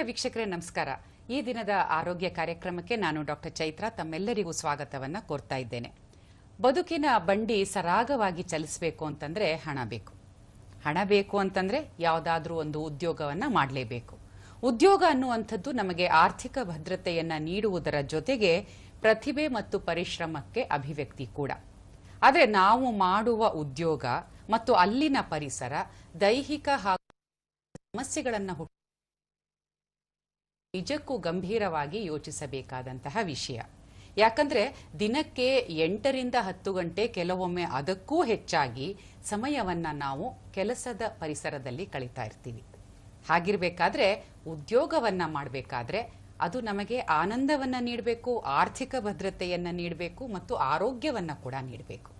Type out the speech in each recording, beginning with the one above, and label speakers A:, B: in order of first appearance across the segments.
A: ಆತ್ಮೀಯ ವೀಕ್ಷಕರೇ, ನಮಸ್ಕಾರ. ಈ ದಿನದ ಆರೋಗ್ಯ ಕಾರ್ಯಕ್ರಮಕ್ಕೆ ನಾನು ಡಾಕ್ಟರ್ ಚೈತ್ರ ತಮ್ಮೆಲ್ಲರಿಗೂ ಸ್ವಾಗತವನ್ನ ಕೋರ್ತಾ ಇದ್ದೇನೆ. ಬದುಕಿನ ಬಂಡಿ ಸರಾಗವಾಗಿ ಚಲಿಸಬೇಕು ಅಂತಂದ್ರೆ ಹಣ ಬೇಕು. ಹಣ ಬೇಕು ಅಂತಂದ್ರೆ ಯಾವುದಾದ್ರೂ ಒಂದು ಉದ್ಯೋಗವನ್ನ ಮಾಡಲೇಬೇಕು. ಉದ್ಯೋಗ ಅನ್ನುವಂಥದ್ದು ನಮಗೆ ಆರ್ಥಿಕ ಭದ್ರತೆಯನ್ನ ನೀಡುವುದರ ಜೊತೆಗೆ ಪ್ರತಿಭೆ ಮತ್ತು ಪರಿಶ್ರಮಕ್ಕೆ ಅಭಿವ್ಯಕ್ತಿ ಕೂಡ. ಆದರೆ ನಾವು ಮಾಡುವ ಉದ್ಯೋಗ ಮತ್ತು ಅಲ್ಲಿನ ಪರಿಸರ ದೈಹಿಕ ಹಾಗೂ ಸಮಸ್ಯೆಗಳನ್ನು ಹುಟ್ಟು ನಿಜಕ್ಕೂ ಗಂಭೀರವಾಗಿ ಯೋಚಿಸಬೇಕಾದಂತಹ ವಿಷಯ. ಯಾಕಂದ್ರೆ ದಿನಕ್ಕೆ ಎಂಟರಿಂದ ಹತ್ತು ಗಂಟೆ ಕೆಲವೊಮ್ಮೆ ಅದಕ್ಕೂ ಹೆಚ್ಚಾಗಿ ಸಮಯವನ್ನ ನಾವು ಕೆಲಸದ ಪರಿಸರದಲ್ಲಿ ಕಳೀತಾ ಇರ್ತೀವಿ. ಹಾಗಿರ್ಬೇಕಾದ್ರೆ ಉದ್ಯೋಗವನ್ನ ಮಾಡಬೇಕಾದ್ರೆ ಅದು ನಮಗೆ ಆನಂದವನ್ನ ನೀಡಬೇಕು, ಆರ್ಥಿಕ ಭದ್ರತೆಯನ್ನ ನೀಡಬೇಕು ಮತ್ತು ಆರೋಗ್ಯವನ್ನ ಕೂಡ ನೀಡಬೇಕು.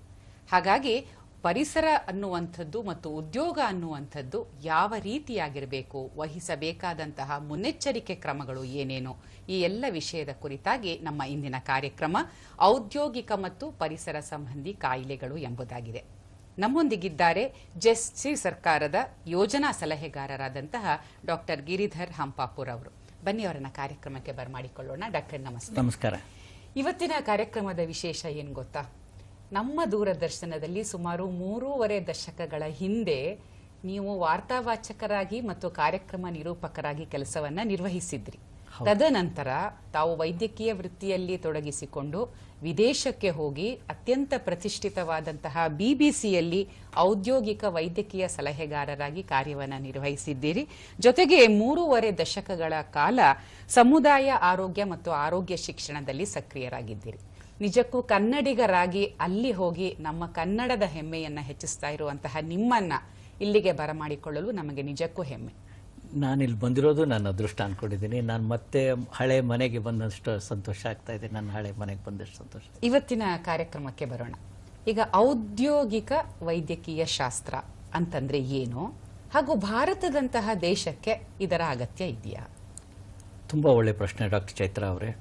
A: ಹಾಗಾಗಿ ಪರಿಸರ ಅನ್ನುವಂಥದ್ದು ಮತ್ತು ಉದ್ಯೋಗ ಅನ್ನುವಂಥದ್ದು ಯಾವ ರೀತಿಯಾಗಿರಬೇಕು? ವಹಿಸಬೇಕಾದಂತಹ ಮುನ್ನೆಚ್ಚರಿಕೆ ಕ್ರಮಗಳು ಏನೇನು? ಈ ಎಲ್ಲ ವಿಷಯದ ಕುರಿತಾಗಿ ನಮ್ಮ ಇಂದಿನ ಕಾರ್ಯಕ್ರಮ ಔದ್ಯೋಗಿಕ ಮತ್ತು ಪರಿಸರ ಸಂಬಂಧಿ ಕಾಯಿಲೆಗಳು ಎಂಬುದಾಗಿದೆ. ನಮ್ಮೊಂದಿಗಿದ್ದಾರೆ ಜೆಸ್ಸಿ ಸರ್ಕಾರದ ಯೋಜನಾ ಸಲಹೆಗಾರರಾದಂತಹ ಡಾಕ್ಟರ್ ಗಿರಿಧರ್ ಹಂಪಾಪುರ್ ಅವರು. ಬನ್ನಿ ಅವರನ್ನ ಕಾರ್ಯಕ್ರಮಕ್ಕೆ ಬರಮಾಡಿಕೊಳ್ಳೋಣ. ಡಾಕ್ಟರ್ ನಮಸ್ತೆ.
B: ನಮಸ್ಕಾರ.
A: ಇವತ್ತಿನ ಕಾರ್ಯಕ್ರಮದ ವಿಶೇಷ ಏನು ಗೊತ್ತಾ? ನಮ್ಮ ದೂರದರ್ಶನದಲ್ಲಿ ಸುಮಾರು ಮೂರೂವರೆ ದಶಕಗಳ ಹಿಂದೆ ನೀವು ವಾರ್ತಾವಾಚಕರಾಗಿ ಮತ್ತು ಕಾರ್ಯಕ್ರಮ ನಿರೂಪಕರಾಗಿ ಕೆಲಸವನ್ನು ನಿರ್ವಹಿಸಿದ್ರಿ. ತದನಂತರ ತಾವು ವೈದ್ಯಕೀಯ ವೃತ್ತಿಯಲ್ಲಿ ತೊಡಗಿಸಿಕೊಂಡು ವಿದೇಶಕ್ಕೆ ಹೋಗಿ ಅತ್ಯಂತ ಪ್ರತಿಷ್ಠಿತವಾದಂತಹ ಬಿಬಿಸಿಯಲ್ಲಿ ಔದ್ಯೋಗಿಕ ವೈದ್ಯಕೀಯ ಸಲಹೆಗಾರರಾಗಿ ಕಾರ್ಯವನ್ನು ನಿರ್ವಹಿಸಿದ್ದೀರಿ. ಜೊತೆಗೆ ಮೂರುವರೆ ದಶಕಗಳ ಕಾಲ ಸಮುದಾಯ ಆರೋಗ್ಯ ಮತ್ತು ಆರೋಗ್ಯ ಶಿಕ್ಷಣದಲ್ಲಿ ಸಕ್ರಿಯರಾಗಿದ್ದೀರಿ. ನಿಜಕ್ಕೂ ಕನ್ನಡಿಗರಾಗಿ ಅಲ್ಲಿ ಹೋಗಿ ನಮ್ಮ ಕನ್ನಡದ ಹೆಮ್ಮೆಯನ್ನು ಹೆಚ್ಚಿಸ್ತಾ ಇರುವಂತಹ ನಿಮ್ಮನ್ನ ಇಲ್ಲಿಗೆ ಬರಮಾಡಿಕೊಳ್ಳಲು ನಮಗೆ ನಿಜಕ್ಕೂ ಹೆಮ್ಮೆ.
B: ನಾನು ಇಲ್ಲಿ ಬಂದಿರೋದು ನನ್ನ ಅದೃಷ್ಟ ಅನ್ಕೊಂಡಿದ್ದೀನಿ. ನಾನು ಮತ್ತೆ ಹಳೆ ಮನೆಗೆ ಬಂದಷ್ಟು ಸಂತೋಷ ಆಗ್ತಾ ಇದೆ. ನನ್ನ ಹಳೆ ಮನೆಗೆ ಬಂದಷ್ಟು ಸಂತೋಷ.
A: ಇವತ್ತಿನ ಕಾರ್ಯಕ್ರಮಕ್ಕೆ ಬರೋಣ. ಈಗ ಔದ್ಯೋಗಿಕ ವೈದ್ಯಕೀಯ ಶಾಸ್ತ್ರ ಅಂತಂದ್ರೆ ಏನು? ಹಾಗೂ ಭಾರತದಂತಹ ದೇಶಕ್ಕೆ ಇದರ ಅಗತ್ಯ ಇದೆಯಾ?
B: ತುಂಬ ಒಳ್ಳೆ ಪ್ರಶ್ನೆ ಡಾಕ್ಟರ್ ಚೈತ್ರ ಅವರೇ.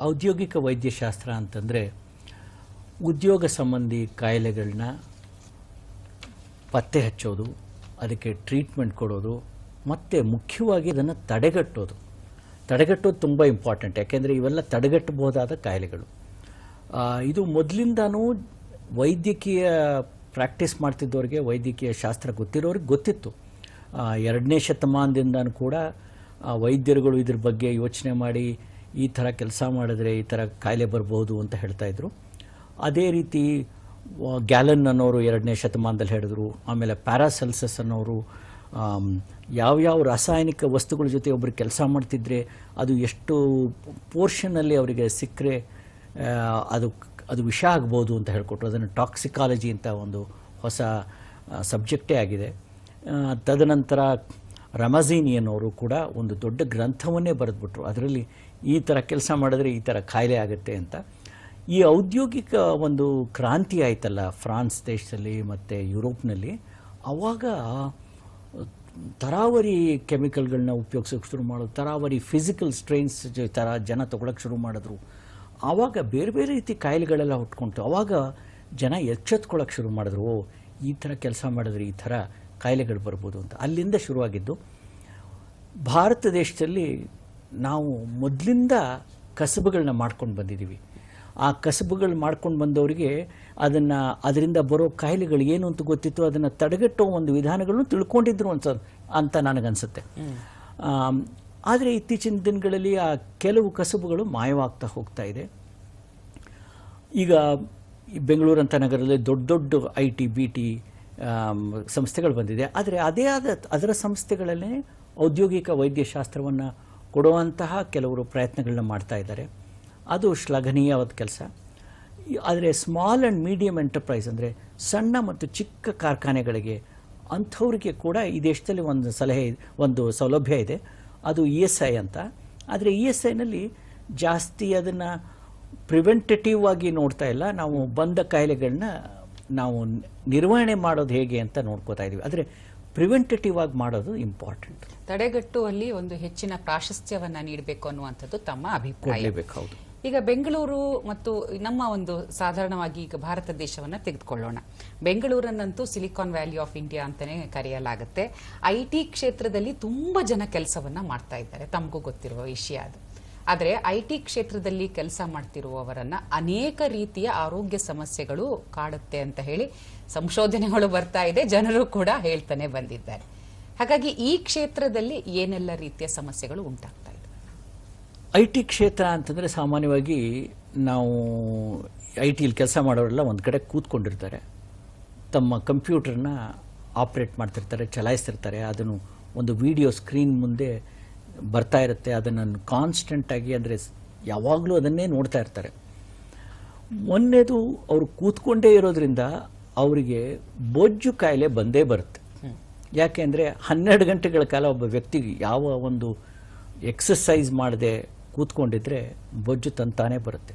B: ಔದ್ಯೋಗಿಕ ವೈದ್ಯಶಾಸ್ತ್ರ ಅಂತಂದರೆ ಉದ್ಯೋಗ ಸಂಬಂಧಿ ಕಾಯಿಲೆಗಳನ್ನ ಪತ್ತೆ ಹಚ್ಚೋದು, ಅದಕ್ಕೆ ಟ್ರೀಟ್ಮೆಂಟ್ ಕೊಡೋದು, ಮತ್ತು ಮುಖ್ಯವಾಗಿ ಅದನ್ನು ತಡೆಗಟ್ಟೋದು. ತಡೆಗಟ್ಟೋದು ತುಂಬ ಇಂಪಾರ್ಟೆಂಟ್ ಯಾಕೆಂದರೆ ಇವೆಲ್ಲ ತಡೆಗಟ್ಟಬಹುದಾದ ಕಾಯಿಲೆಗಳು. ಇದು ಮೊದಲಿಂದನೂ ವೈದ್ಯಕೀಯ ಪ್ರಾಕ್ಟೀಸ್ ಮಾಡ್ತಿದ್ದವ್ರಿಗೆ ವೈದ್ಯಕೀಯ ಶಾಸ್ತ್ರ ಗೊತ್ತಿರೋರಿಗೆ ಗೊತ್ತಿತ್ತು. ಎರಡನೇ ಶತಮಾನದಿಂದನೂ ಕೂಡ ವೈದ್ಯರುಗಳು ಇದ್ರ ಬಗ್ಗೆ ಯೋಚನೆ ಮಾಡಿ ಈ ಥರ ಕೆಲಸ ಮಾಡಿದ್ರೆ ಈ ಥರ ಕಾಯಿಲೆ ಬರ್ಬೋದು ಅಂತ ಹೇಳ್ತಾ ಇದ್ರು. ಅದೇ ರೀತಿ ಗ್ಯಾಲನ್ ಅನ್ನೋರು ಎರಡನೇ ಶತಮಾನದಲ್ಲಿ ಹೇಳಿದ್ರು, ಆಮೇಲೆ ಪ್ಯಾರಾಸೆಲ್ಸಸ್ ಅನ್ನೋರು ಯಾವ್ಯಾವ ರಾಸಾಯನಿಕ ವಸ್ತುಗಳ ಜೊತೆ ಒಬ್ಬರು ಕೆಲಸ ಮಾಡ್ತಿದ್ರೆ ಅದು ಎಷ್ಟು ಪೋರ್ಷನಲ್ಲಿ ಅವರಿಗೆ ಸಿಕ್ಕರೆ ಅದು ಅದು ವಿಷ ಆಗ್ಬೋದು ಅಂತ ಹೇಳ್ಕೊಟ್ರು. ಅದನ್ನು ಟಾಕ್ಸಿಕಾಲಜಿ ಅಂತ ಒಂದು ಹೊಸ ಸಬ್ಜೆಕ್ಟೇ ಆಗಿದೆ. ತದನಂತರ ರಮಜೀನಿಯನ್ ಅನ್ನೋರು ಕೂಡ ಒಂದು ದೊಡ್ಡ ಗ್ರಂಥವನ್ನೇ ಬರೆದ್ಬಿಟ್ರು. ಅದರಲ್ಲಿ ಈ ಥರ ಕೆಲಸ ಮಾಡಿದ್ರೆ ಈ ಥರ ಕಾಯಿಲೆ ಆಗುತ್ತೆ ಅಂತ. ಈ ಔದ್ಯೋಗಿಕ ಒಂದು ಕ್ರಾಂತಿ ಆಯ್ತಲ್ಲ ಫ್ರಾನ್ಸ್ ದೇಶದಲ್ಲಿ ಮತ್ತು ಯುರೋಪ್ನಲ್ಲಿ. ಆವಾಗ ತರಾವರಿ ಕೆಮಿಕಲ್ಗಳನ್ನ ಉಪಯೋಗಿಸೋಕೆ ಶುರು ಮಾಡೋದು ತರಾವರಿ ಫಿಸಿಕಲ್ ಸ್ಟ್ರೈನ್ಸ್ ಥರ ಜನ ತೊಗೊಳಕ್ಕೆ ಶುರು ಮಾಡಿದ್ರು. ಆವಾಗ ಬೇರೆ ಬೇರೆ ರೀತಿ ಕಾಯಿಲೆಗಳೆಲ್ಲ ಹುಟ್ಕೊಂತು ಆವಾಗ ಜನ ಎಚ್ಚೆತ್ಕೊಳ್ಳೋಕೆ ಶುರು ಮಾಡಿದ್ರು ಈ ಥರ ಕೆಲಸ ಮಾಡಿದ್ರೆ ಈ ಥರ ಕಾಯಿಲೆಗಳು ಬರ್ಬೋದು ಅಂತ. ಅಲ್ಲಿಂದ ಶುರುವಾಗಿದ್ದು. ಭಾರತ ದೇಶದಲ್ಲಿ ನಾವು ಮೊದಲಿಂದ ಕಸಬುಗಳನ್ನ ಮಾಡ್ಕೊಂಡು ಬಂದಿದ್ದೀವಿ ಆ ಕಸಬುಗಳು ಮಾಡ್ಕೊಂಡು ಬಂದವರಿಗೆ ಅದನ್ನು ಅದರಿಂದ ಬರೋ ಕಾಯಿಲೆಗಳು ಏನು ಅಂತ ಗೊತ್ತಿತ್ತು, ಅದನ್ನು ತಡೆಗಟ್ಟೋ ಒಂದು ವಿಧಾನಗಳನ್ನು ತಿಳ್ಕೊಂಡಿದ್ರು ಅಂತ ಅಂತ ನನಗನ್ಸುತ್ತೆ. ಆದರೆ ಇತ್ತೀಚಿನ ದಿನಗಳಲ್ಲಿ ಆ ಕೆಲವು ಕಸಬುಗಳು ಮಾಯವಾಗ್ತಾ ಹೋಗ್ತಾ ಇದೆ. ಈಗ ಬೆಂಗಳೂರಂಥ ನಗರದಲ್ಲಿ ದೊಡ್ಡ ದೊಡ್ಡ ಐ ಟಿ ಬಿ ಟಿ ಸಂಸ್ಥೆಗಳು ಬಂದಿದೆ. ಆದರೆ ಅದೇ ಆದ, ಅದರ ಸಂಸ್ಥೆಗಳಲ್ಲೇ ಔದ್ಯೋಗಿಕ ವೈದ್ಯಶಾಸ್ತ್ರವನ್ನು ಕೊಡುವಂತಹ ಕೆಲವರು ಪ್ರಯತ್ನಗಳನ್ನ ಮಾಡ್ತಾ ಇದ್ದಾರೆ. ಅದು ಶ್ಲಾಘನೀಯವಾದ ಕೆಲಸ. ಆದರೆ ಸ್ಮಾಲ್ ಆ್ಯಂಡ್ ಮೀಡಿಯಮ್ ಎಂಟರ್ಪ್ರೈಸ್ ಅಂದರೆ ಸಣ್ಣ ಮತ್ತು ಚಿಕ್ಕ ಕಾರ್ಖಾನೆಗಳಿಗೆ ಅಂಥವ್ರಿಗೆ ಕೂಡ ಈ ದೇಶದಲ್ಲಿ ಒಂದು ಸಲಹೆ, ಒಂದು ಸೌಲಭ್ಯ ಇದೆ. ಅದು ಇ ಎಸ್ ಐ ಅಂತ. ಆದರೆ ಇ ಎಸ್ ಐನಲ್ಲಿ ಜಾಸ್ತಿ ಅದನ್ನು ಪ್ರಿವೆಂಟೇಟಿವ್ ಆಗಿ ನೋಡ್ತಾ ಇಲ್ಲ. ನಾವು ಬಂದ ಕಾಯಿಲೆಗಳನ್ನ ನಾವು ನಿರ್ವಹಣೆ ಮಾಡೋದು ಹೇಗೆ ಅಂತ ನೋಡ್ಕೋತಾ ಇದ್ದೀವಿ ಆದರೆ ಪ್ರಿವೆಂಟೇಟಿವ್ ಆಗಿ ಮಾಡೋದು ಇಂಪಾರ್ಟೆಂಟ್
A: ತಡೆಗಟ್ಟುವಲ್ಲಿ ಒಂದು ಹೆಚ್ಚಿನ ಪ್ರಾಶಸ್ತ್ಯವನ್ನು ನೀಡಬೇಕು ಅನ್ನುವಂಥದ್ದು ತಮ್ಮ ಅಭಿಪ್ರಾಯ.
B: ಹೌದು.
A: ಈಗ ಬೆಂಗಳೂರು ಮತ್ತು ನಮ್ಮ ಒಂದು ಸಾಧಾರಣವಾಗಿ ಈಗ ಭಾರತ ದೇಶವನ್ನು ತೆಗೆದುಕೊಳ್ಳೋಣ. ಬೆಂಗಳೂರನ್ನಂತೂ ಸಿಲಿಕಾನ್ ವ್ಯಾಲಿ ಆಫ್ ಇಂಡಿಯಾ ಅಂತಲೇ ಕರೆಯಲಾಗುತ್ತೆ. ಐ ಟಿ ಕ್ಷೇತ್ರದಲ್ಲಿ ತುಂಬ ಜನ ಕೆಲಸವನ್ನು ಮಾಡ್ತಾ ಇದ್ದಾರೆ ತಮಗೂ ಗೊತ್ತಿರುವ ವಿಷಯ ಅದು. ಆದರೆ ಐ ಟಿ ಕ್ಷೇತ್ರದಲ್ಲಿ ಕೆಲಸ ಮಾಡ್ತಿರುವವರನ್ನ ಅನೇಕ ರೀತಿಯ ಆರೋಗ್ಯ ಸಮಸ್ಯೆಗಳು ಕಾಡುತ್ತೆ ಅಂತ ಹೇಳಿ ಸಂಶೋಧನೆಗಳು ಬರ್ತಾ ಇದೆ, ಜನರು ಕೂಡ ಹೇಳ್ತಾನೆ ಬಂದಿದ್ದಾರೆ. ಹಾಗಾಗಿ ಈ ಕ್ಷೇತ್ರದಲ್ಲಿ ಏನೆಲ್ಲ ರೀತಿಯ ಸಮಸ್ಯೆಗಳು ಉಂಟಾಗ್ತಾ ಇದೆ?
B: ಐ ಟಿ ಕ್ಷೇತ್ರ ಅಂತಂದರೆ ಸಾಮಾನ್ಯವಾಗಿ ನಾವು ಐ ಟಿಲಿ ಕೆಲಸ ಮಾಡೋರೆಲ್ಲ ಒಂದು ಕಡೆ ಕೂತ್ಕೊಂಡಿರ್ತಾರೆ. ತಮ್ಮ ಕಂಪ್ಯೂಟರ್ನ ಆಪ್ರೇಟ್ ಮಾಡ್ತಿರ್ತಾರೆ, ಚಲಾಯಿಸ್ತಿರ್ತಾರೆ. ಅದನ್ನು ಒಂದು ವಿಡಿಯೋ ಸ್ಕ್ರೀನ್ ಮುಂದೆ ಬರ್ತಾ ಇರುತ್ತೆ. ಅದನ್ನು ಕಾನ್ಸ್ಟೆಂಟಾಗಿ ಅಂದರೆ ಯಾವಾಗಲೂ ಅದನ್ನೇ ನೋಡ್ತಾ ಇರ್ತಾರೆ. ಮೊನ್ನೆದು ಅವರು ಕೂತ್ಕೊಂಡೇ ಇರೋದ್ರಿಂದ ಅವರಿಗೆ ಬೊಜ್ಜು ಕಾಯಿಲೆ ಬಂದೇ ಬರುತ್ತೆ. ಯಾಕೆ ಅಂದರೆ ಹನ್ನೆರಡು ಗಂಟೆಗಳ ಕಾಲ ಒಬ್ಬ ವ್ಯಕ್ತಿಗೆ ಯಾವ ಒಂದು ಎಕ್ಸಸೈಸ್ ಮಾಡದೆ ಕೂತ್ಕೊಂಡಿದ್ರೆ ಬೊಜ್ಜು ತಂತಾನೇ ಬರುತ್ತೆ.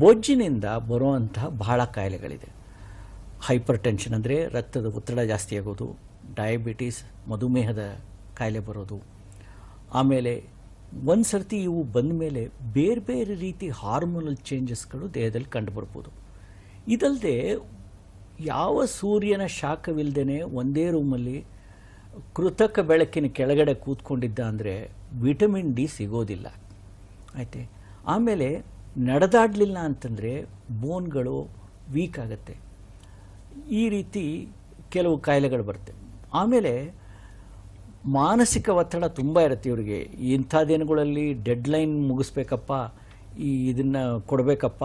B: ಬೊಜ್ಜಿನಿಂದ ಬರುವಂತಹ ಬಹಳ ಕಾಯಿಲೆಗಳಿದೆ. ಹೈಪರ್ ಟೆನ್ಷನ್ ಅಂದರೆ ರಕ್ತದ ಒತ್ತಡ ಜಾಸ್ತಿ ಆಗೋದು ಡಯಾಬಿಟೀಸ್ ಮಧುಮೇಹದ ಕಾಯಿಲೆ ಬರೋದು. ಆಮೇಲೆ ಒಂದು ಸರ್ತಿ ಇವು ಬಂದ ಮೇಲೆ ಬೇರೆ ಬೇರೆ ರೀತಿ ಹಾರ್ಮೋನಲ್ ಚೇಂಜಸ್ಗಳು ದೇಹದಲ್ಲಿ ಕಂಡುಬರ್ಬೋದು ಇದಲ್ಲದೆ ಯಾವ ಸೂರ್ಯನ ಶಾಖವಿಲ್ಲದೇ ಒಂದೇ ರೂಮಲ್ಲಿ ಕೃತಕ ಬೆಳಕಿನ ಕೆಳಗಡೆ ಕೂತ್ಕೊಂಡಿದ್ದ ಅಂದರೆ ವಿಟಮಿನ್ ಡಿ ಸಿಗೋದಿಲ್ಲ. ಆಯ್ತೆ? ಆಮೇಲೆ ನಡೆದಾಡಲಿಲ್ಲ ಅಂತಂದರೆ ಬೋನ್ಗಳು ವೀಕ್ ಆಗುತ್ತೆ. ಈ ರೀತಿ ಕೆಲವು ಕಾಯಿಲೆಗಳು ಬರುತ್ತೆ. ಆಮೇಲೆ ಮಾನಸಿಕ ಒತ್ತಡ ತುಂಬ ಇರುತ್ತೆ ಇವರಿಗೆ. ಇಂಥ ದಿನಗಳಲ್ಲಿ ಡೆಡ್ಲೈನ್ ಮುಗಿಸ್ಬೇಕಪ್ಪ, ಈ ಇದನ್ನು ಕೊಡಬೇಕಪ್ಪ